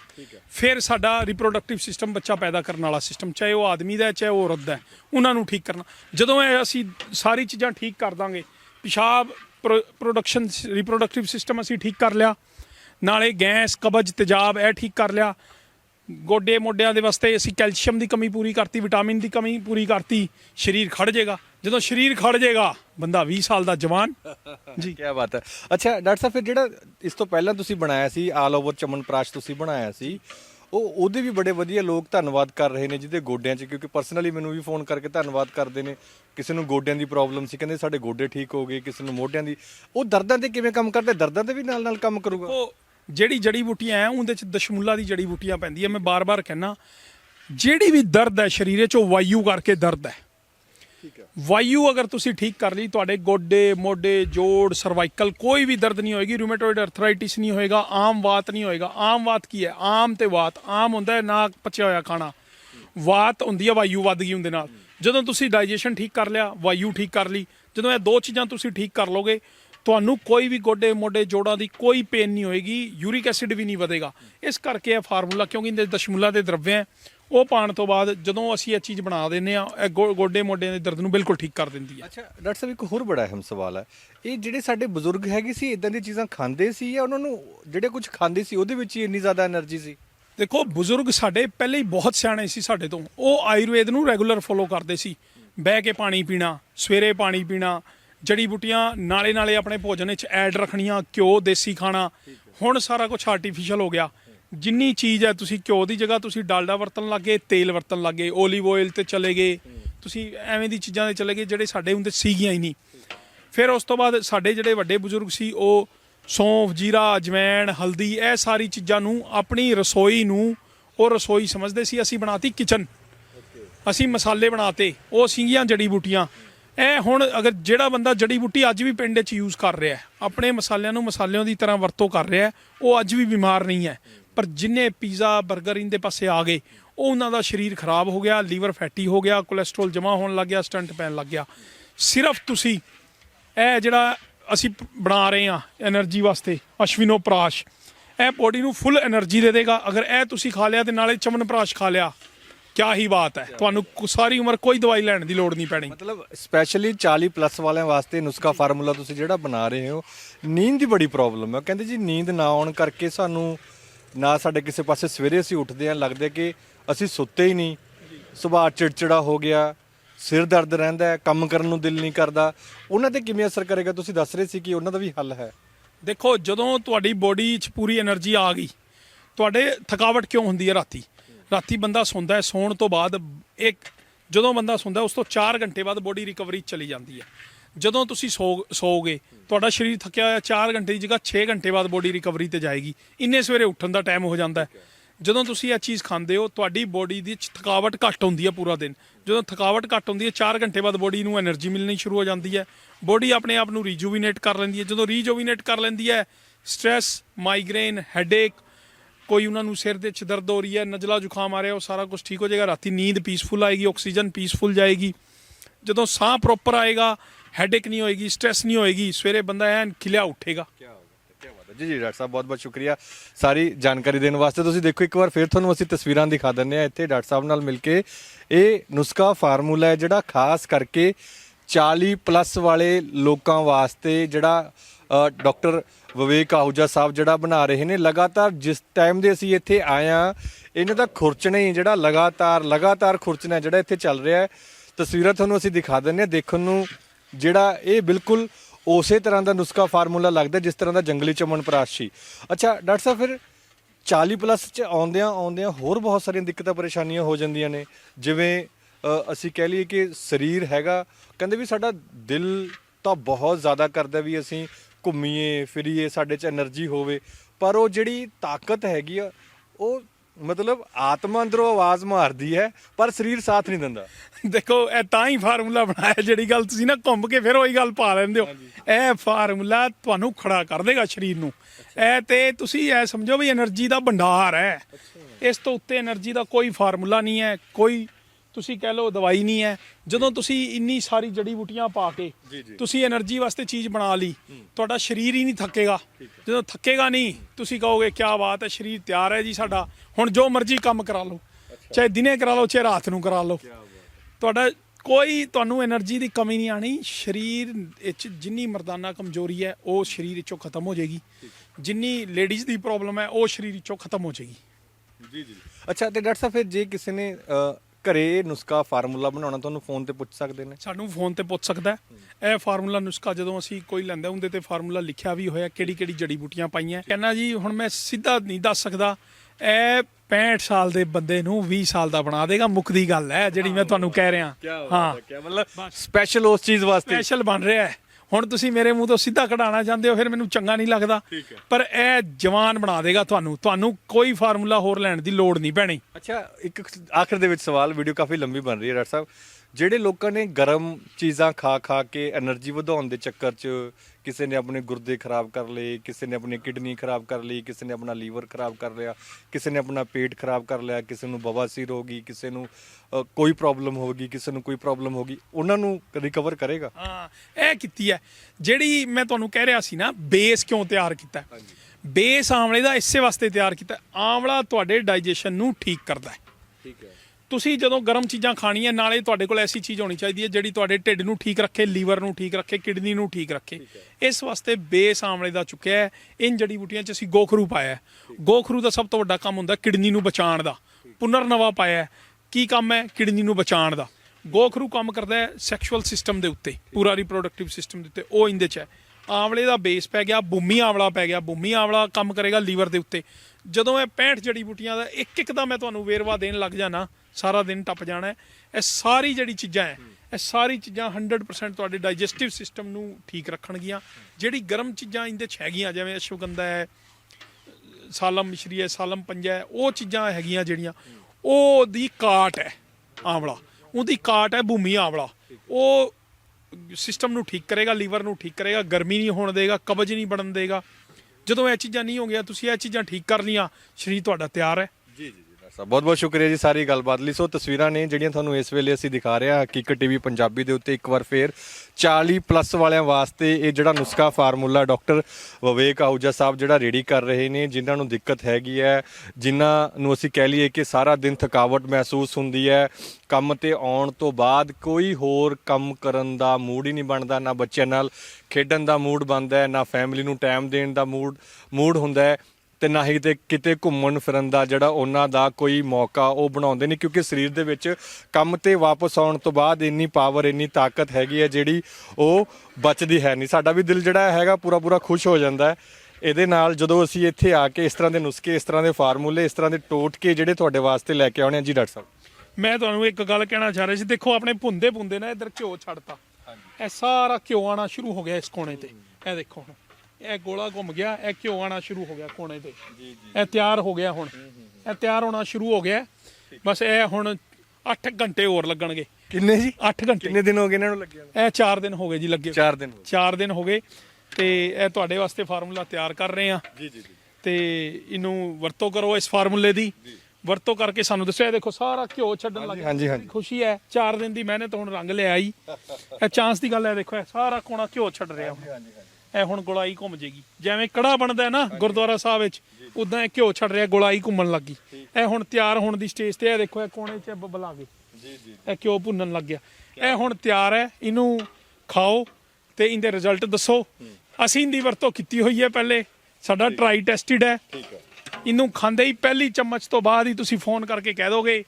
ਫਿਰ ਸਾਡਾ ਰਿਪਰੋਡਕਟਿਵ ਸਿਸਟਮ ਬੱਚਾ ਪੈਦਾ ਕਰਨ ਵਾਲਾ ਸਿਸਟਮ ਚਾਹੇ ਉਹ ਆਦਮੀ ਦਾ ਚਾਹੇ ਉਹ ਔਰਤ ਦਾ ਉਹਨਾਂ ਨੂੰ ਠੀਕ ਕਰਨਾ। ਜਦੋਂ ਇਹ ਅਸੀਂ ਸਾਰੀ ਚੀਜ਼ਾਂ ਠੀਕ ਕਰ ਦਾਂਗੇ ਪਿਸ਼ਾਬ ਪ੍ਰੋਡਕਸ਼ਨ ਰਿਪਰੋਡਕਟਿਵ ਸਿਸਟਮ ਅਸੀਂ ਠੀਕ ਕਰ ਲਿਆ। ਨਾਲੇ ਗੈਸ ਕਬਜ਼ ਤੇਜ਼ਾਬ ਇਹ ਠੀਕ ਕਰ ਲਿਆ। ਗੋਡੇ ਮੋਢਿਆਂ ਦੇ ਵਾਸਤੇ ਅਸੀਂ ਕੈਲਸ਼ੀਅਮ ਦੀ ਕਮੀ ਪੂਰੀ ਕਰਤੀ ਵਿਟਾਮਿਨ ਦੀ ਕਮੀ ਪੂਰੀ ਕਰਤੀ ਸਰੀਰ ਖੜ ਜਾਏਗਾ। ਜਦੋਂ ਸਰੀਰ ਖੜ ਜਾਏਗਾ ਬੰਦਾ 20 ਸਾਲ ਦਾ ਜਵਾਨ। ਜੀ। ਕੀ ਬਾਤ ਹੈ। ਅੱਛਾ ਡਾਕਟਰ ਸਾਹਿਬ ਫਿਰ ਜਿਹੜਾ ਇਸ ਤੋਂ ਪਹਿਲਾਂ ਤੁਸੀਂ ਬਣਾਇਆ ਸੀ ਆਲ ਓਵਰ ਚਮਨਪ੍ਰਾਸ਼ ਤੁਸੀਂ ਬਣਾਇਆ ਸੀ ਉਹ ਉਹਦੇ ਵੀ ਬੜੇ ਵਧੀਆ ਲੋਕ ਧੰਨਵਾਦ ਕਰ ਰਹੇ ਨੇ ਜਿਹਦੇ ਗੋਡਿਆਂ 'ਚ ਕਿਉਂਕਿ ਪਰਸਨਲੀ ਮੈਨੂੰ ਵੀ ਫੋਨ ਕਰਕੇ ਧੰਨਵਾਦ ਕਰਦੇ ਨੇ। ਕਿਸੇ ਨੂੰ ਗੋਡਿਆਂ ਦੀ ਪ੍ਰੋਬਲਮ ਸੀ ਕਹਿੰਦੇ ਸਾਡੇ ਗੋਡੇ ਠੀਕ ਹੋ ਗਏ ਕਿਸੇ ਨੂੰ ਮੋਢਿਆਂ ਦੀ ਉਹ ਦਰਦਾਂ ਤੇ ਕਿਵੇਂ ਕੰਮ ਕਰਦੇ? ਦਰਦਾਂ ਤੇ ਵੀ ਨਾਲ ਨਾਲ ਕੰਮ ਕਰੂਗਾ? ਉਹ ਜਿਹੜੀ ਜੜੀ ਬੂਟੀਆਂ ਐ ਉਹਦੇ ਚ ਦਸ਼ਮੂਲਾ ਦੀ ਜੜੀ ਬੂਟੀਆਂ ਪੈਂਦੀ ਐ ਮੈਂ ਬਾਰ-ਬਾਰ ਕਹਿਣਾ ਜਿਹੜੀ ਵੀ ਦਰਦ ਹੈ ਸਰੀਰੇ ਚੋਂ ਵਾਯੂ ਕਰਕੇ ਦਰਦ ਹੈ ਠੀਕ ਹੈ ਵਾਯੂ ਅਗਰ ਤੁਸੀਂ ਠੀਕ ਕਰ ਲਈ ਤੁਹਾਡੇ ਗੋਡੇ ਮੋਢੇ ਜੋੜ ਸਰਵਾਈਕਲ ਕੋਈ ਵੀ ਦਰਦ ਨਹੀਂ ਹੋਏਗੀ ਰੂਮੇਟੋਇਡ ਅਰਥਰਾਈਟਿਸ ਨਹੀਂ ਹੋਏਗਾ ਆਮ ਵਾਤ ਨਹੀਂ ਹੋਏਗਾ। ਆਮ ਵਾਤ ਕੀ ਹੈ ਆਮ ਤੇ ਵਾਤ। ਆਮ ਹੁੰਦਾ ਹੈ ਨਾ ਪਚਿਆ ਹੋਇਆ ਖਾਣਾ। ਵਾਤ ਹੁੰਦੀ ਹੈ ਵਾਯੂ ਵੱਧ ਗਈ ਹੁੰਦੇ ਨਾਲ। ਜਦੋਂ ਤੁਸੀਂ ਡਾਈਜੈਸ਼ਨ ਠੀਕ ਕਰ ਲਿਆ ਵਾਯੂ ਠੀਕ ਕਰ ਲਈ। ਜਦੋਂ ਇਹ ਦੋ ਚੀਜ਼ਾਂ ਤੁਸੀਂ ਠੀਕ ਕਰ ਲੋਗੇ ਤੁਹਾਨੂੰ ਕੋਈ ਵੀ ਗੋਡੇ ਮੋਢੇ ਜੋੜਾਂ ਦੀ ਕੋਈ ਪੇਨ ਨਹੀਂ ਹੋਏਗੀ ਯੂਰਿਕ ਐਸਿਡ ਵੀ ਨਹੀਂ ਵਧੇਗਾ। ਇਸ ਕਰਕੇ ਇਹ ਫਾਰਮੂਲਾ ਕਿਉਂਕਿ ਇਹਦੇ ਦਸ਼ਮੂਲਾ ਦੇ ਦਰਵ ਹੈ ਉਹ ਪਾਣ ਤੋਂ ਬਾਅਦ ਜਦੋਂ ਅਸੀਂ ਇਹ ਚੀਜ਼ ਬਣਾ ਦਿੰਨੇ ਆ ਇਹ ਗੋਡੇ ਮੋਢਿਆਂ ਦੇ ਦਰਦ ਨੂੰ ਬਿਲਕੁਲ ਠੀਕ ਕਰ ਦਿੰਦੀ ਹੈ। ਅੱਛਾ ਡਾਕਟਰ ਸਾਹਿਬ ਇੱਕ ਹੋਰ ਬੜਾ ਅਹਿਮ ਸਵਾਲ ਹੈ। ਇਹ ਜਿਹੜੇ ਸਾਡੇ ਬਜ਼ੁਰਗ ਹੈਗੇ ਸੀ ਇਦਾਂ ਦੀਆਂ ਚੀਜ਼ਾਂ ਖਾਂਦੇ ਸੀ ਜਾਂ ਉਹਨਾਂ ਨੂੰ ਜਿਹੜੇ ਕੁਝ ਖਾਂਦੇ ਸੀ ਉਹਦੇ ਵਿੱਚ ਹੀ ਇੰਨੀ ਜ਼ਿਆਦਾ એનર્ਜੀ ਸੀ? ਦੇਖੋ ਬਜ਼ੁਰਗ ਸਾਡੇ ਪਹਿਲੇ ਹੀ ਬਹੁਤ ਸਿਆਣੇ ਸੀ ਸਾਡੇ ਤੋਂ। ਉਹ ਆਯੁਰਵੇਦ ਨੂੰ ਰੈਗੂਲਰ ਫੋਲੋ ਕਰਦੇ ਸੀ। ਬਹਿ ਕੇ ਪਾਣੀ ਪੀਣਾ ਸਵੇਰੇ ਪਾਣੀ ਪੀਣਾ ਜੜੀ ਬੂਟੀਆਂ ਨਾਲੇ ਨਾਲੇ ਆਪਣੇ ਭੋਜਨ ਵਿੱਚ ਐਡ ਰੱਖਣੀਆਂ, ਘਿਓ, ਦੇਸੀ ਖਾਣਾ। ਹੁਣ ਸਾਰਾ ਕੁਝ ਆਰਟੀਫੀਸ਼ੀਅਲ ਹੋ ਗਿਆ। ਜਿੰਨੀ ਚੀਜ਼ ਹੈ, ਤੁਸੀਂ ਘਿਓ ਦੀ ਜਗ੍ਹਾ ਤੁਸੀਂ ਡਾਲਡਾ ਵਰਤਣ ਲੱਗੇ, ਤੇਲ ਵਰਤਣ ਲੱਗੇ ਓਲੀਵ ਆਇਲ ਤੇ ਚਲੇ ਗਏ। ਤੁਸੀਂ ਐਵੇਂ ਦੀ ਚੀਜ਼ਾਂ ਤੇ ਚਲੇ ਗਏ ਜਿਹੜੇ ਸਾਡੇ ਹੁੰਦੇ ਸੀਗੀਆਂ ਹੀ ਨਹੀਂ। ਫਿਰ ਉਸ ਤੋਂ ਬਾਅਦ ਸਾਡੇ ਜਿਹੜੇ ਵੱਡੇ ਬਜ਼ੁਰਗ ਸੀ, ਉਹ ਸੌਂਫ, ਜੀਰਾ, ਅਜਵੈਣ, ਹਲਦੀ, ਇਹ ਸਾਰੀ ਚੀਜ਼ਾਂ ਨੂੰ ਆਪਣੀ ਰਸੋਈ ਨੂੰ, ਉਹ ਰਸੋਈ ਸਮਝਦੇ ਸੀ, ਅਸੀਂ ਬਣਾਤੀ ਕਿਚਨ ਅਸੀਂ ਮਸਾਲੇ ਬਣਾਤੇ, ਉਹ ਸੀਗੀਆਂ ਜੜੀ ਬੂਟੀਆਂ। ਇਹ ਹੁਣ ਅਗਰ ਜਿਹੜਾ ਬੰਦਾ ਜੜੀ ਬੂਟੀ ਅੱਜ ਵੀ ਪਿੰਡ 'ਚ ਯੂਜ਼ ਕਰ ਰਿਹਾ ਆਪਣੇ ਮਸਾਲਿਆਂ ਨੂੰ ਮਸਾਲਿਆਂ ਦੀ ਤਰ੍ਹਾਂ ਵਰਤੋਂ ਕਰ ਰਿਹਾ ਉਹ ਅੱਜ ਵੀ ਬਿਮਾਰ ਨਹੀਂ ਹੈ। ਪਰ ਜਿੰਨੇ ਪੀਜ਼ਾ 버ਗਰ ਇਹਦੇ ਪਾਸੇ ਆ ਗਏ, ਉਹ ਉਹਨਾਂ ਦਾ ਸਰੀਰ ਖਰਾਬ ਹੋ ਗਿਆ, ਲੀਵਰ ਫੈਟੀ ਹੋ ਗਿਆ ਕੋਲੇਸਟ੍ਰੋਲ ਜਮਾ ਹੋਣ ਲੱਗ ਗਿਆ ਸਟੰਟ ਪੈਣ ਲੱਗ ਗਿਆ। ਸਿਰਫ ਤੁਸੀਂ ਇਹ ਜਿਹੜਾ ਅਸੀਂ ਬਣਾ ਰਹੇ ਹਾਂ એનર્ਜੀ ਵਾਸਤੇ, ਅਸ਼ਵਿਨੋ ਪ੍ਰਾਸ਼, ਇਹ ਬੋਡੀ ਨੂੰ ਫੁੱਲ એનર્ਜੀ ਦੇ ਦੇਗਾ। ਅਗਰ ਇਹ ਤੁਸੀਂ ਖਾ ਲਿਆ ਤੇ ਨਾਲੇ ਚਮਨ ਪ੍ਰਾਸ਼ ਖਾ ਲਿਆ ਕਿਆ ਹੀ ਬਾਤ ਹੈ। ਤੁਹਾਨੂੰ ਸਾਰੀ ਉਮਰ ਕੋਈ ਦਵਾਈ ਲੈਣ ਦੀ ਲੋੜ ਨਹੀਂ ਪੈਣੀ। ਮਤਲਬ ਸਪੈਸ਼ਲੀ 40 ਪਲੱਸ ਵਾਲਿਆਂ ਵਾਸਤੇ ਨੁਸਖਾ ਫਾਰਮੂਲਾ ਤੁਸੀਂ ਜਿਹੜਾ ਬਣਾ ਰਹੇ ਹੋ ਨੀਂਦ ਦੀ ਬੜੀ ਪ੍ਰੋਬਲਮ ਹੈ। ਕਹਿੰਦੇ ਜੀ ਨੀਂਦ ਨਾ ਆਉਣ ਕਰਕੇ ਸਾਨੂੰ ਨਾ ਸਾਡੇ ਕਿਸੇ ਪਾਸੇ ਸਵੇਰੇ ਅਸੀਂ ਉੱਠਦੇ ਹਾਂ ਲੱਗਦਾ ਕਿ ਅਸੀਂ ਸੁੱਤੇ ਹੀ ਨਹੀਂ। ਸੁਭਾਅ ਚਿੜਚਿੜਾ ਹੋ ਗਿਆ ਸਿਰ ਦਰਦ ਰਹਿੰਦਾ ਹੈ ਕੰਮ ਕਰਨ ਨੂੰ ਦਿਲ ਨਹੀਂ ਕਰਦਾ। ਉਹਨਾਂ ਤੇ ਕਿਵੇਂ ਅਸਰ ਕਰੇਗਾ? ਤੁਸੀਂ ਦੱਸ ਰਹੇ ਸੀ ਕਿ ਉਹਨਾਂ ਦਾ ਵੀ ਹੱਲ ਹੈ। ਦੇਖੋ ਜਦੋਂ ਤੁਹਾਡੀ ਬੋਡੀ 'ਚ ਪੂਰੀ એનર્ਜੀ ਆ ਗਈ ਤੁਹਾਡੇ ਥਕਾਵਟ ਕਿਉਂ ਹੁੰਦੀ ਹੈ ਰਾਤੀ? ਰਾਤੀ ਬੰਦਾ ਸੌਂਦਾ ਹੈ, ਸੌਣ ਤੋਂ ਬਾਅਦ ਇੱਕ, ਜਦੋਂ ਬੰਦਾ ਸੌਂਦਾ ਉਸ ਤੋਂ 4 ਘੰਟੇ ਬਾਅਦ ਬੋਡੀ ਰਿਕਵਰੀ ਚਲੀ ਜਾਂਦੀ ਹੈ। ਜਦੋਂ ਤੁਸੀਂ ਸੋ ਸੋਗੇ ਤੁਹਾਡਾ ਸਰੀਰ ਥੱਕਿਆ ਹੋਇਆ 4 ਘੰਟੇ ਦੀ ਜਗ੍ਹਾ 6 ਘੰਟੇ ਬਾਅਦ ਬੋਡੀ ਰਿਕਵਰੀ ਤੇ ਜਾਏਗੀ। ਇੰਨੇ ਸਵੇਰੇ ਉੱਠਣ ਦਾ ਟਾਈਮ ਹੋ ਜਾਂਦਾ ਜਦੋਂ ਤੁਸੀਂ ਇਹ ਚੀਜ਼ ਖਾਂਦੇ ਹੋ, ਤੁਹਾਡੀ ਬੋਡੀ ਦੀ ਥਕਾਵਟ ਘੱਟ ਹੁੰਦੀ ਹੈ ਪੂਰਾ ਦਿਨ। ਜਦੋਂ ਥਕਾਵਟ ਘੱਟ ਹੁੰਦੀ ਹੈ 4 ਘੰਟੇ ਬਾਅਦ ਬੋਡੀ ਨੂੰ એનર્ਜੀ ਮਿਲਣੀ ਸ਼ੁਰੂ ਹੋ ਜਾਂਦੀ ਹੈ। ਬੋਡੀ ਆਪਣੇ ਆਪ ਨੂੰ ਰੀਜੂਵੀਨੇਟ ਕਰ ਲੈਂਦੀ ਹੈ। ਜਦੋਂ ਰੀਜੂਵੀਨੇਟ ਕਰ ਲੈਂਦੀ ਹੈ ਸਟ्रेस ਮਾਈਗਰੇਨ ਹੈਡੇਕ ਕੋਈ ਉਹਨਾਂ ਨੂੰ ਸਿਰ ਦੇ ਚ ਦਰਦ ਹੋ ਰਹੀ ਹੈ, ਨਜ਼ਲਾ ਜ਼ੁਕਾਮ ਆ ਰਿਹਾ, ਉਹ ਸਾਰਾ ਕੁਝ ਠੀਕ ਹੋ ਜਾਏਗਾ। ਰਾਤੀ ਨੀਂਦ ਪੀਸਫੁਲ ਆਏਗੀ ਆਕਸੀਜਨ ਪੀਸਫੁਲ ਜਾਏਗੀ। ਜਦੋਂ ਸਾਹ ਪ੍ਰੋਪਰ ਆਏਗਾ ਹੈਡੇਕ ਨਹੀਂ ਹੋਏਗੀ ਸਟ੍ਰੈਸ ਨਹੀਂ ਹੋਏਗੀ, ਸਵੇਰੇ ਬੰਦਾ ਐਨ ਖਿਲਿਆ ਉੱਠੇਗਾ। ਜੀ ਜੀ, ਡਾਕਟਰ ਸਾਹਿਬ, ਬਹੁਤ ਬਹੁਤ ਸ਼ੁਕਰੀਆ ਸਾਰੀ ਜਾਣਕਾਰੀ ਦੇਣ ਵਾਸਤੇ। ਤੁਸੀਂ ਦੇਖੋ, ਇੱਕ ਵਾਰ ਫਿਰ ਤੁਹਾਨੂੰ ਅਸੀਂ ਤਸਵੀਰਾਂ ਦਿਖਾ ਦਿੰਨੇ ਆ ਇੱਥੇ ਡਾਕਟਰ ਸਾਹਿਬ ਨਾਲ ਮਿਲ ਕੇ। ਇਹ ਨੁਸਖਾ ਫਾਰਮੂਲਾ ਹੈ ਜਿਹੜਾ ਖਾਸ ਕਰਕੇ 40 ਪਲੱਸ ਵਾਲੇ ਲੋਕਾਂ ਵਾਸਤੇ ਜਿਹੜਾ ਡਾਕਟਰ ਵਿਵੇਕ ਆਹੂਜਾ ਸਾਹਿਬ ਜਿਹੜਾ ਬਣਾ ਰਹੇ ਨੇ, ਲਗਾਤਾਰ ਜਿਸ ਟਾਈਮ ਦੇ ਅਸੀਂ ਇੱਥੇ ਆਏ ਆ ਇਹਨਾਂ ਦਾ ਖੁਰਚਣਾ ਹੀ ਜਿਹੜਾ ਲਗਾਤਾਰ ਲਗਾਤਾਰ ਖੁਰਚਣਾ ਜਿਹੜਾ ਇੱਥੇ ਚੱਲ ਰਿਹਾ ਹੈ। ਤਸਵੀਰਾਂ ਤੁਹਾਨੂੰ ਅਸੀਂ ਦਿਖਾ ਦਿੰਨੇ ਆ ਦੇਖਣ ਨੂੰ ਜਿਹੜਾ ਇਹ ਬਿਲਕੁਲ ਉਸੇ ਤਰ੍ਹਾਂ ਦਾ ਨੁਸਖਾ ਫਾਰਮੂਲਾ ਲੱਗਦਾ ਜਿਸ ਤਰ੍ਹਾਂ ਦਾ ਜੰਗਲੀ ਚਮਨ ਪ੍ਰਾਸ਼। ਸੀ ਅੱਛਾ, ਡਾਕਟਰ ਸਾਹਿਬ, ਫਿਰ 40 ਪਲੱਸ ਚ ਆਉਂਦਿਆਂ ਆਉਂਦਿਆਂ ਹੋਰ ਬਹੁਤ ਸਾਰੀਆਂ ਦਿੱਕਤਾਂ, ਪਰੇਸ਼ਾਨੀਆਂ ਹੋ ਜਾਂਦੀਆਂ ਨੇ। ਜਿਵੇਂ ਅਸੀਂ ਕਹਿ ਲਈਏ ਕਿ ਸਰੀਰ ਹੈਗਾ, ਕਹਿੰਦੇ ਵੀ ਸਾਡਾ ਦਿਲ ਤਾਂ ਬਹੁਤ ਜ਼ਿਆਦਾ ਕਰਦਾ ਵੀ ਅਸੀਂ ਘੁੰਮੀਏ ਫਿਰੀਏ ਸਾਡੇ 'ਚ એનર્ਜੀ ਹੋਵੇ ਪਰ ਉਹ ਜਿਹੜੀ ਤਾਕਤ ਹੈਗੀ ਆ ਉਹ ਮਤਲਬ ਆਤਮਾ ਅੰਦਰੋਂ ਆਵਾਜ਼ ਮਾਰਦੀ ਹੈ ਪਰ ਸਰੀਰ ਸਾਥ ਨਹੀਂ ਦਿੰਦਾ। ਦੇਖੋ ਇਹ ਤਾਂ ਹੀ ਫਾਰਮੂਲਾ ਬਣਾਇਆ ਜਿਹੜੀ ਗੱਲ ਤੁਸੀਂ ਨਾ ਘੁੰਮ ਕੇ ਫਿਰ ਉਹੀ ਗੱਲ ਪਾ ਲੈਂਦੇ ਹੋ। ਇਹ ਫਾਰਮੂਲਾ ਤੁਹਾਨੂੰ ਖੜਾ ਕਰ ਦੇਗਾ ਸਰੀਰ ਨੂੰ। ਇਹ ਤੇ ਤੁਸੀਂ ਇਹ ਸਮਝੋ ਵੀ એનર્ਜੀ ਦਾ ਭੰਡਾਰ ਹੈ। ਇਸ ਤੋਂ ਉੱਤੇ એનર્ਜੀ ਦਾ ਕੋਈ ਫਾਰਮੂਲਾ ਨਹੀਂ ਹੈ ਕੋਈ ਤੁਸੀਂ ਕਹਿ ਲਓ ਦਵਾਈ ਨਹੀਂ ਹੈ। ਜਦੋਂ ਤੁਸੀਂ ਇੰਨੀ ਸਾਰੀ ਜੜੀ ਬੂਟੀਆਂ ਪਾ ਕੇ ਤੁਸੀਂ એનર્ਜੀ ਵਾਸਤੇ ਚੀਜ਼ ਬਣਾ ਲਈ ਤੁਹਾਡਾ ਸਰੀਰ ਹੀ ਨਹੀਂ ਥੱਕੇਗਾ। ਜਦੋਂ ਥੱਕੇਗਾ ਨਹੀਂ ਤੁਸੀਂ ਕਹੋਗੇ ਕੀ ਬਾਤ ਹੈ ਸਰੀਰ ਤਿਆਰ ਹੈ ਜੀ ਸਾਡਾ। ਹੁਣ ਜੋ ਮਰਜ਼ੀ ਕੰਮ ਕਰਾ ਲਓ। ਚਾਹੇ ਦਿਨੇ ਕਰਾ ਲਓ ਚਾਹੇ ਰਾਤ ਨੂੰ ਕਰਾ ਲਓ। ਤੁਹਾਡਾ ਕੋਈ ਤੁਹਾਨੂੰ એનર્ਜੀ ਦੀ ਕਮੀ ਨਹੀਂ ਆਣੀ। ਸਰੀਰ ਵਿੱਚ ਜਿੰਨੀ ਮਰਦਾਨਾ ਕਮਜ਼ੋਰੀ ਹੈ ਉਹ ਸਰੀਰ ਵਿੱਚੋਂ ਖਤਮ ਹੋ ਜਾਏਗੀ। ਜਿੰਨੀ ਲੇਡੀਜ਼ ਦੀ ਪ੍ਰੋਬਲਮ ਹੈ ਉਹ ਸਰੀਰ ਵਿੱਚੋਂ ਖਤਮ ਹੋ ਜਾਏਗੀ। ਜੀ ਜੀ। ਅੱਛਾ ਤੇ ਡਾਕਟਰ ਸਾਹਿਬ ਫਿਰ ਜੇ ਕਿਸੇ ਨੇ ਘਰੇ ਇਹ ਨੁਸਖਾ ਫਾਰਮੂਲਾ ਬਣਾਉਣਾ ਤੁਹਾਨੂੰ ਫੋਨ ਤੇ ਪੁੱਛ ਸਕਦੇ ਨੇ? ਸਾਨੂੰ ਫੋਨ ਤੇ ਪੁੱਛ ਸਕਦਾ ਹੈ। ਇਹ ਫਾਰਮੂਲਾ ਨੁਸਖਾ ਜਦੋਂ ਅਸੀਂ ਕੋਈ ਲੈਂਦੇ ਹੁੰਦੇ ਤੇ ਫਾਰਮੂਲਾ ਲਿਖਿਆ ਵੀ ਹੋਇਆ ਕਿਹੜੀ ਕਿਹੜੀ ਜੜੀ ਬੂਟੀਆਂ ਪਾਈਆਂ। ਕਹਿੰਦਾ ਜੀ ਹੁਣ ਮੈਂ ਸਿੱਧਾ ਨਹੀਂ ਦੱਸ ਸਕਦਾ। ਇਹ 65 ਸਾਲ ਦੇ ਬੰਦੇ ਨੂੰ 20 ਸਾਲ ਦਾ ਬਣਾ ਦੇਗਾ ਮੁੱਕ ਦੀ ਗੱਲ ਹੈ ਜਿਹੜੀ ਮੈਂ ਤੁਹਾਨੂੰ ਕਹਿ ਰਿਹਾ। ਹਾਂ। ਕੀ ਮਤਲਬ ਸਪੈਸ਼ਲ ਉਸ ਚੀਜ਼ ਵਾਸਤੇ। ਸਪੈਸ਼ਲ ਬਣ ਰਿਹਾ ਹੈ। ਹੁਣ ਤੁਸੀਂ ਮੇਰੇ ਮੂੰਹ ਤੋਂ ਸਿੱਧਾ ਕਢਾਉਣਾ ਚਾਹੁੰਦੇ ਹੋ ਫਿਰ ਮੈਨੂੰ ਚੰਗਾ ਨਹੀਂ ਲੱਗਦਾ। ਪਰ ਇਹ ਜਵਾਨ ਬਣਾ ਦੇਗਾ ਤੁਹਾਨੂੰ। ਤੁਹਾਨੂੰ ਕੋਈ ਫਾਰਮੂਲਾ ਹੋਰ ਲੈਣ ਦੀ ਲੋੜ ਨਹੀਂ ਪੈਣੀ। ਅੱਛਾ ਇੱਕ ਆਖਰ ਦੇ ਵਿੱਚ ਸਵਾਲ ਵੀਡੀਓ ਕਾਫੀ ਲੰਬੀ ਬਣ ਰਹੀ ਹੈ ਡਾਕਟਰ ਸਾਹਿਬ। ਜਿਹੜੇ ਲੋਕਾਂ ਨੇ ਗਰਮ ਚੀਜ਼ਾਂ ਖਾ ਖਾ ਕੇ એનર્ਜੀ ਵਧਾਉਣ ਦੇ ਚੱਕਰ 'ਚ ਕਿਸੇ ਨੇ ਆਪਣੇ ਗੁਰਦੇ ਖਰਾਬ ਕਰ ਲਏ ਕਿਸੇ ਨੇ ਆਪਣੀ ਕਿਡਨੀ ਖਰਾਬ ਕਰ ਲਈ ਕਿਸੇ ਨੇ ਆਪਣਾ ਲੀਵਰ ਖਰਾਬ ਕਰ ਲਿਆ ਕਿਸੇ ਨੇ ਆਪਣਾ ਪੇਟ ਖਰਾਬ ਕਰ ਲਿਆ ਕਿਸੇ ਨੂੰ ਬਵਾਸੀਰ ਹੋ ਗਈ ਕਿਸੇ ਨੂੰ ਕੋਈ ਪ੍ਰੋਬਲਮ ਹੋ ਗਈ ਕਿਸੇ ਨੂੰ ਕੋਈ ਪ੍ਰੋਬਲਮ ਹੋ ਗਈ ਉਹਨਾਂ ਨੂੰ ਰਿਕਵਰ ਕਰੇਗਾ? ਹਾਂ ਇਹ ਕੀਤੀ ਹੈ। ਜਿਹੜੀ ਮੈਂ ਤੁਹਾਨੂੰ ਕਹਿ ਰਿਹਾ ਸੀ ਨਾ ਬੇਸ ਕਿਉਂ ਤਿਆਰ ਕੀਤਾ ਬੇਸ ਆਮਲੇ ਦਾ ਇਸੇ ਵਾਸਤੇ ਤਿਆਰ ਕੀਤਾ ਆਮਲਾ ਤੁਹਾਡੇ ਡਾਈਜੈਸ਼ਨ ਨੂੰ ਠੀਕ ਕਰਦਾ ਠੀਕ ਹੈ। ਤੁਸੀਂ ਜਦੋਂ ਗਰਮ ਚੀਜ਼ਾਂ ਖਾਣੀਆਂ ਨਾਲੇ ਤੁਹਾਡੇ ਕੋਲ ਐਸੀ ਚੀਜ਼ ਹੋਣੀ ਚਾਹੀਦੀ ਹੈ ਜਿਹੜੀ ਤੁਹਾਡੇ ਢਿੱਡ ਨੂੰ ਠੀਕ ਰੱਖੇ ਲੀਵਰ ਨੂੰ ਠੀਕ ਰੱਖੇ ਕਿਡਨੀ ਨੂੰ ਠੀਕ ਰੱਖੇ। ਇਸ ਵਾਸਤੇ ਬੇਸ ਆਮਲੇ ਦਾ ਚੁੱਕਿਆ ਹੈ। ਇਨ ਜੜੀ ਬੂਟੀਆਂ 'ਚ ਅਸੀਂ ਗੋਖਰੂ ਪਾਇਆ ਹੈ। ਗੋਖਰੂ ਦਾ ਸਭ ਤੋਂ ਵੱਡਾ ਕੰਮ ਹੁੰਦਾ ਕਿਡਨੀ ਨੂੰ ਬਚਾਉਣ ਦਾ। ਪੁਨਰ ਨਵਾ ਪਾਇਆ ਹੈ। ਕੀ ਕੰਮ ਹੈ? ਕਿਡਨੀ ਨੂੰ ਬਚਾਉਣ ਦਾ। ਗੋਖਰੂ ਕੰਮ ਕਰਦਾ ਹੈ ਸੈਕਸ਼ੂਅਲ ਸਿਸਟਮ ਦੇ ਉੱਤੇ ਪੂਰਾ ਰਿਪਰੋਡਕਟਿਵ ਸਿਸਟਮ ਦੇ ਉੱਤੇ। ਉਹ ਇਹਦੇ 'ਚ ਹੈ। ਆਮਲੇ ਦਾ ਬੇਸ ਪੈ ਗਿਆ ਭੂਮੀ ਆਮਲਾ ਪੈ ਗਿਆ। ਭੂਮੀ ਆਮਲਾ ਕੰਮ ਕਰੇਗਾ ਲੀਵਰ ਦੇ ਉੱਤੇ। ਜਦੋਂ ਇਹ 65 ਜੜੀ ਬੂਟੀਆਂ ਦਾ ਇੱਕ ਇੱਕ ਦਾ ਮੈਂ ਤੁਹਾਨੂੰ ਵੇਰਵਾ ਦੇਣ ਲੱਗ ਜਾਣਾ ਸਾਰਾ ਦਿਨ ਟੱਪ ਜਾਣਾ ਹੈ। ਇਹ ਸਾਰੀ ਜਿਹੜੀ ਚੀਜ਼ਾਂ ਹੈ, ਇਹ ਸਾਰੀ ਚੀਜ਼ਾਂ 100% ਤੁਹਾਡੇ ਡਾਈਜੈਸਟਿਵ ਸਿਸਟਮ ਨੂੰ ਠੀਕ ਰੱਖਣਗੀਆਂ। ਜਿਹੜੀ ਗਰਮ ਚੀਜ਼ਾਂ ਇਹਦੇ ਚ ਹੈਗੀਆਂ, ਜਿਵੇਂ ਅਸ਼ਵਗੰਧਾ ਹੈ, ਸਾਲਮ ਮਿਸ਼ਰੀ ਹੈ, ਸਾਲਮ ਪੰਜਾ ਹੈ, ਉਹ ਚੀਜ਼ਾਂ ਹੈਗੀਆਂ ਜਿਹੜੀਆਂ ਉਹ ਦੀ ਕਾਟ ਹੈ ਆਂਵਲਾ। ਉਹਦੀ ਕਾਟ ਹੈ ਭੂਮੀ ਆਂਵਲਾ। ਉਹ ਸਿਸਟਮ ਨੂੰ ਠੀਕ ਕਰੇਗਾ, ਲੀਵਰ ਨੂੰ ਠੀਕ ਕਰੇਗਾ, ਗਰਮੀ ਨਹੀਂ ਹੋਣ ਦੇਗਾ, ਕਬਜ਼ ਨਹੀਂ ਬਣਨ ਦੇਗਾ। ਜਦੋਂ ਇਹ ਚੀਜ਼ਾਂ ਨਹੀਂ ਹੋਗੀਆਂ ਤੁਸੀਂ ਇਹ ਚੀਜ਼ਾਂ ਠੀਕ ਕਰ ਲੀਆਂ ਸਰੀਰ ਤੁਹਾਡਾ ਤਿਆਰ ਹੈ। ਜੀ ਜੀ। ਸਾਹਿਬ, ਬਹੁਤ ਬਹੁਤ ਸ਼ੁਕਰੀਆ ਜੀ ਸਾਰੀ ਗੱਲਬਾਤ ਲਈ। ਸੋ ਤਸਵੀਰਾਂ ਨੇ ਜਿਹੜੀਆਂ ਤੁਹਾਨੂੰ ਇਸ ਵੇਲੇ ਅਸੀਂ ਦਿਖਾ ਰਹੇ ਹਾਂ, ਹਕੀਕਤ ਟੀਵੀ ਪੰਜਾਬੀ ਦੇ ਉੱਤੇ ਇੱਕ ਵਾਰ ਫੇਰ 40 ਪਲੱਸ ਵਾਲਿਆਂ ਵਾਸਤੇ ਇਹ ਜਿਹੜਾ ਨੁਸਖਾ ਫਾਰਮੂਲਾ ਡਾਕਟਰ ਵਿਵੇਕ ਆਹੂਜਾ ਸਾਹਿਬ ਜਿਹੜਾ ਰੈਡੀ ਕਰ ਰਹੇ ਨੇ, ਜਿਨ੍ਹਾਂ ਨੂੰ ਦਿੱਕਤ ਹੈਗੀ ਹੈ, ਜਿਨ੍ਹਾਂ ਨੂੰ ਅਸੀਂ ਕਹਿ ਲਈਏ ਕਿ ਸਾਰਾ ਦਿਨ ਥਕਾਵਟ ਮਹਿਸੂਸ ਹੁੰਦੀ ਹੈ, ਕੰਮ ਤੇ ਆਉਣ ਤੋਂ ਬਾਅਦ ਕੋਈ ਹੋਰ ਕੰਮ ਕਰਨ ਦਾ ਮੂਡ ਹੀ ਨਹੀਂ ਬਣਦਾ, ਨਾ ਬੱਚਿਆਂ ਨਾਲ ਖੇਡਣ ਦਾ ਮੂਡ ਬਣਦਾ ਹੈ, ਨਾ ਫੈਮਿਲੀ ਨੂੰ ਟਾਈਮ ਦੇਣ ਦਾ ਮੂਡ ਮੂਡ ਹੁੰਦਾ ਹੈ। ਤੇ ਨਾ ਹੀ ਤੇ ਕਿਤੇ ਘੁੰਮਣ ਫਿਰਨ ਦਾ ਜਿਹੜਾ ਉਹਨਾਂ ਦਾ ਕੋਈ ਮੌਕਾ ਉਹ ਬਣਾਉਂਦੇ ਨਹੀਂ ਕਿਉਂਕਿ ਸਰੀਰ ਦੇ ਵਿੱਚ ਕੰਮ ਤੇ ਵਾਪਸ ਆਉਣ ਤੋਂ ਬਾਅਦ ਇੰਨੀ ਪਾਵਰ ਇੰਨੀ ਤਾਕਤ ਹੈਗੀ ਹੈ ਜਿਹੜੀ ਉਹ ਬਚਦੀ ਹੈ ਨਹੀਂ। ਸਾਡਾ ਵੀ ਦਿਲ ਜਿਹੜਾ ਹੈਗਾ ਪੂਰਾ ਪੂਰਾ ਖੁਸ਼ ਹੋ ਜਾਂਦਾ ਹੈ। ਇਹਦੇ ਨਾਲ ਜਦੋਂ ਅਸੀਂ ਇੱਥੇ ਆ ਕੇ ਇਸ ਤਰ੍ਹਾਂ ਦੇ ਨੁਸਖੇ, ਇਸ ਤਰ੍ਹਾਂ ਦੇ ਫਾਰਮੂਲੇ, ਇਸ ਤਰ੍ਹਾਂ ਦੇ ਟੋਟਕੇ ਜਿਹੜੇ ਤੁਹਾਡੇ ਵਾਸਤੇ ਲੈ ਕੇ ਆਉਣੇ ਆ ਜੀ, ਡਾਕਟਰ ਸਾਹਿਬ। ਮੈਂ ਤੁਹਾਨੂੰ ਇੱਕ ਗੱਲ ਕਹਿਣਾ ਚਾਹ ਰਿਹਾ ਸੀ। ਦੇਖੋ, ਆਪਣੇ ਭੁੰਦੇ ਭੁੰਦੇ ਨਾ ਇੱਧਰ ਘਿਓ ਛੱਡਤਾ। ਇਹ ਸਾਰਾ ਘਿਓ ਆਣਾ ਸ਼ੁਰੂ ਹੋ ਗਿਆ ਇਸ ਕੋਣੇ ਤੇ। ਇਹ ਦੇਖੋ ਹੁਣ। ਇਹ ਗੋਲਾ ਘੁੰਮ ਗਿਆ ਇਹ ਘਿਓ ਆਣਾ ਸ਼ੁਰੂ ਹੋ ਗਿਆ ਕੋਣੇ ਤੇ। ਇਹ ਤਿਆਰ ਹੋ ਗਿਆ ਹੁਣ। ਇਹ ਤਿਆਰ ਹੋਣਾ ਸ਼ੁਰੂ ਹੋ ਗਿਆ। ਬਸ ਇਹ ਹੁਣ 8 ਘੰਟੇ ਹੋਰ ਲੱਗਣਗੇ। ਕਿੰਨੇ ਜੀ? 8 ਘੰਟੇ। ਕਿੰਨੇ ਦਿਨ ਹੋ ਗਏ ਇਹਨਾਂ ਨੂੰ ਲੱਗਿਆ ਇਹ 4 ਦਿਨ ਹੋ ਗਏ ਜੀ ਲੱਗੇ 4 ਦਿਨ ਹੋ ਗਏ। 4 ਦਿਨ ਹੋ ਗਏ। ਤੇ ਇਹ ਤੁਹਾਡੇ ਵਾਸਤੇ ਫਾਰਮੂਲਾ ਤਿਆਰ ਕਰ ਰਹੇ ਆ ਜੀ ਜੀ ਜੀ। ਤੇ ਇਹਨੂੰ ਵਰਤੋਂ ਕਰੋ ਇਸ ਫਾਰਮੂਲੇ ਦੀ। ਵਰਤੋਂ ਕਰਕੇ ਸਾਨੂੰ ਦੱਸਿਆ ਇਹ ਦੇਖੋ ਸਾਰਾ ਘਿਓ ਛੱਡਣ ਲੱਗ ਗਿਆ। ਹਾਂਜੀ, ਹਾਂਜੀ। ਖੁਸ਼ੀ ਹੈ। 4 ਦਿਨ ਦੀ ਮਿਹਨਤ ਹੁਣ ਰੰਗ ਲਿਆ ਆਈ ਇਹ ਚਾਂਸ ਦੀ ਗੱਲ ਹੈ ਦੇਖੋ ਇਹ ਸਾਰਾ ਕੋਣਾ ਘਿਓ ਛੱਡ ਰਿਹਾ ਹੁਣ। ਇਹ ਹੁਣ ਗੁਲਾਈ ਘੁੰਮ ਜੇਗੀ। ਜਿਵੇਂ ਕੜਾ ਬਣਦਾ ਹੈ ਨਾ ਗੁਰਦੁਆਰਾ ਸਾਹਿਬ ਵਿੱਚ ਉਦਾਂ ਇਹ ਘਿਓ ਛੱਡ ਰਿਹਾ ਗੁਲਾਈ ਘੁੰਮਣ ਲੱਗੀ। ਇਹ ਹੁਣ ਤਿਆਰ ਹੋਣ ਦੀ ਸਟੇਜ ਤੇ ਇਹ ਦੇਖੋ ਇਹ ਕੋਣੇ 'ਚ ਬਬਲਾ ਗਏ ਜੀ ਜੀ। ਇਹ ਘਿਓ ਭੁੰਨਣ ਲੱਗ ਗਿਆ। ਇਹ ਹੁਣ ਤਿਆਰ ਹੈ ਇਹਨੂੰ ਖਾਓ ਤੇ ਇਹਦੇ ਰਿਜ਼ਲਟ ਦੱਸੋ। ਅਸੀਂ ਇਹਦੀ ਵਰਤੋਂ ਕੀਤੀ ਹੋਈ ਹੈ ਪਹਿਲੇ। ਸਾਡਾ ਟਰਾਈ ਟੈਸਟਡ ਹੈ। ਠੀਕ ਹੈ। ਇਹਨੂੰ ਖਾਂਦੇ ਹੀ ਪਹਿਲੀ ਚਮਚ ਤੋਂ ਬਾਅਦ ਹੀ ਤੁਸੀਂ ਫੋਨ ਕਰਕੇ ਕਹਿ ਦੋਗੇ।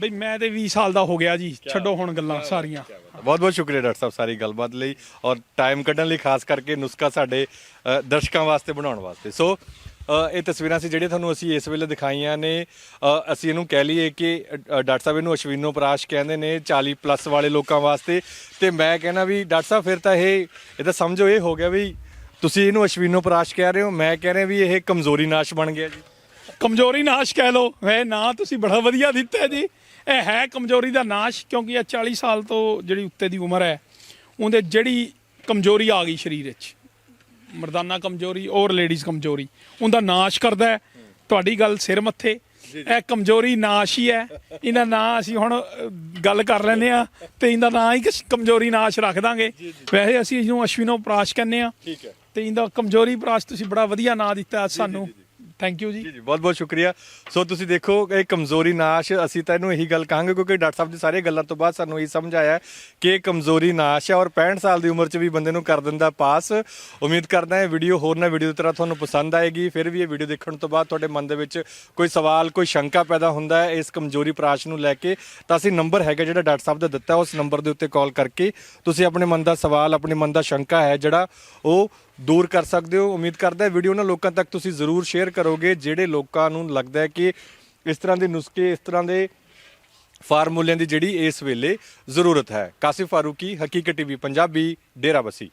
ਬਈ ਮੈਂ ਤੇ 20 ਸਾਲ ਦਾ ਹੋ ਗਿਆ ਜੀ ਛੱਡੋ ਹੁਣ ਗੱਲਾਂ ਸਾਰੀਆਂ। ਬਹੁਤ ਬਹੁਤ ਸ਼ੁਕਰੀਆ ਡਾਕਟਰ ਸਾਹਿਬ ਸਾਰੀ ਗੱਲਬਾਤ ਲਈ ਔਰ ਟਾਈਮ ਕੱਢਣ ਲਈ ਖਾਸ ਕਰਕੇ ਨੁਸਖਾ ਸਾਡੇ ਅ, ਦਰਸ਼ਕਾਂ ਵਾਸਤੇ ਬਣਾਉਣ ਵਾਸਤੇ। ਸੋ ਅ, ਇਹ ਤਸਵੀਰਾਂ ਸੀ ਜਿਹੜੀਆਂ ਤੁਹਾਨੂੰ ਅਸੀਂ ਇਸ ਵੇਲੇ ਦਿਖਾਈਆਂ ਨੇ। ਅ, ਅਸੀਂ ਇਹਨੂੰ ਕਹਿ ਲਈਏ ਕਿ ਅ, ਡਾਕਟਰ ਸਾਹਿਬ ਇਹਨੂੰ ਅਸ਼ਵਿਨੋ ਪ੍ਰਾਸ਼ ਕਹਿੰਦੇ ਨੇ 40 ਪਲੱਸ ਵਾਲੇ ਲੋਕਾਂ ਵਾਸਤੇ। ਤੇ ਮੈਂ ਕਹਿੰਦਾ ਵੀ ਡਾਕਟਰ ਸਾਹਿਬ ਫਿਰ ਤਾਂ ਇਹ ਇਹ ਤਾਂ ਸਮਝੋ ਇਹ ਹੋ ਗਿਆ ਵੀ ਤੁਸੀਂ ਇਹਨੂੰ ਅਸ਼ਵਿਨੋ ਪ੍ਰਾਸ਼ ਕਹਿ ਰਹੇ ਹੋ। ਮੈਂ ਕਹਿ ਰਿਹਾ ਵੀ ਇਹ ਕਮਜ਼ੋਰੀ ਨਾਸ਼ ਬਣ ਗਿਆ ਜੀ। ਕਮਜ਼ੋਰੀ ਨਾਸ਼ ਕਹਿ ਲੋ ਵੇ ਨਾ ਤੁਸੀਂ ਬੜਾ ਵਧੀਆ ਦਿੱਤਾ ਜੀ। ਇਹ ਹੈ ਕਮਜ਼ੋਰੀ ਦਾ ਨਾਸ਼ ਕਿਉਂਕਿ ਇਹ 40 ਸਾਲ ਤੋਂ ਜਿਹੜੀ ਉੱਤੇ ਦੀ ਉਮਰ ਹੈ ਉਹਦੇ ਜਿਹੜੀ ਕਮਜ਼ੋਰੀ ਆ ਗਈ ਸਰੀਰ ਵਿੱਚ। ਮਰਦਾਨਾ ਕਮਜ਼ੋਰੀ ਔਰ ਲੇਡੀਜ਼ ਕਮਜ਼ੋਰੀ ਉਹਦਾ ਨਾਸ਼ ਕਰਦਾ ਹੈ। ਤੁਹਾਡੀ ਗੱਲ ਸਿਰ ਮੱਥੇ। ਇਹ ਕਮਜ਼ੋਰੀ ਨਾਸ਼ ਹੀ ਹੈ। ਇਹਦਾ ਨਾਂ ਅਸੀਂ ਹੁਣ ਗੱਲ ਕਰ ਲੈਨੇ ਆ ਤੇ ਇਹਦਾ ਨਾਂ ਹੀ ਕਮਜ਼ੋਰੀ ਨਾਸ਼ ਰੱਖ ਦਾਂਗੇ। ਵੈਸੇ ਅਸੀਂ ਇਹਨੂੰ ਅਸ਼ਵਿਨੋ ਪ੍ਰਾਸ਼ ਕਹਿੰਦੇ ਆ ਠੀਕ ਹੈ। ਤੇ ਇਹਦਾ ਕਮਜ਼ੋਰੀ ਪ੍ਰਾਸ਼ ਤੁਸੀਂ ਬੜਾ ਵਧੀਆ ਨਾਂ ਦਿੱਤਾ ਸਾਨੂੰ। ਥੈਂਕ ਯੂ ਜੀ। ਜੀ ਬਹੁਤ ਬਹੁਤ ਸ਼ੁਕਰੀਆ। ਸੋ ਤੁਸੀਂ ਦੇਖੋ, ਇਹ ਕਮਜ਼ੋਰੀ ਨਾਸ਼, ਅਸੀਂ ਤਾਂ ਇਹਨੂੰ ਇਹੀ ਗੱਲ ਕਹਾਂਗੇ, ਕਿਉਂਕਿ ਡਾਕਟਰ ਸਾਹਿਬ ਦੀ ਸਾਰੇ ਗੱਲਾਂ ਤੋਂ ਬਾਅਦ ਸਾਨੂੰ ਇਹ ਸਮਝ ਆਇਆ ਕਿ ਇਹ ਕਮਜ਼ੋਰੀ ਨਾਸ਼ ਹੈ ਔਰ 65 ਸਾਲ ਦੀ ਉਮਰ 'ਚ ਵੀ ਬੰਦੇ ਨੂੰ ਕਰ ਦਿੰਦਾ ਪਾਸ। ਉਮੀਦ ਕਰਦਾ ਹਾਂ ਇਹ ਵੀਡੀਓ ਹੋਰ ਨਾ ਵੀਡੀਓ ਦੀ ਤਰ੍ਹਾਂ ਤੁਹਾਨੂੰ ਪਸੰਦ ਆਏਗੀ। ਫਿਰ ਵੀ ਇਹ ਵੀਡੀਓ ਦੇਖਣ ਤੋਂ ਬਾਅਦ ਤੁਹਾਡੇ ਮਨ ਦੇ ਵਿੱਚ ਕੋਈ ਸਵਾਲ, ਕੋਈ ਸ਼ੰਕਾ ਪੈਦਾ ਹੁੰਦਾ ਹੈ ਇਸ ਕਮਜ਼ੋਰੀ ਪ੍ਰਾਸ਼ ਨੂੰ ਲੈ ਕੇ, ਤਾਂ ਅਸੀਂ ਨੰਬਰ ਹੈਗਾ ਜਿਹੜਾ ਡਾਕਟਰ ਸਾਹਿਬ ਦਾ ਦਿੱਤਾ, ਉਸ ਨੰਬਰ ਦੇ ਉੱਤੇ ਕਾਲ ਕਰਕੇ ਤੁਸੀਂ ਆਪਣੇ ਮਨ ਦਾ ਸਵਾਲ, ਆਪਣੇ ਮਨ ਦਾ ਸ਼ੰਕਾ ਹੈ ਜਿਹੜਾ, ਉਹ ਦੂਰ ਕਰ ਸਕਦੇ ਹੋ। ਉਮੀਦ ਕਰਦਾ ਵੀਡੀਓ ਉਹਨਾਂ ਲੋਕਾਂ ਤੱਕ ਤੁਸੀਂ ਜ਼ਰੂਰ ਸ਼ੇਅਰ ਕਰੋਗੇ, ਜਿਹੜੇ ਲੋਕਾਂ ਨੂੰ ਲੱਗਦਾ ਹੈ ਕਿ ਇਸ ਤਰ੍ਹਾਂ ਦੇ ਨੁਸਖੇ, ਇਸ ਤਰ੍ਹਾਂ ਦੇ ਫਾਰਮੂਲਿਆਂ ਦੀ ਜਿਹੜੀ ਇਸ ਵੇਲੇ ਜ਼ਰੂਰਤ ਹੈ। ਕਾਸਿਫ ਫਾਰੂਕੀ, ਹਕੀਕਤ ਟੀਵੀ, ਪੰਜਾਬੀ ਡੇਰਾਬਸੀ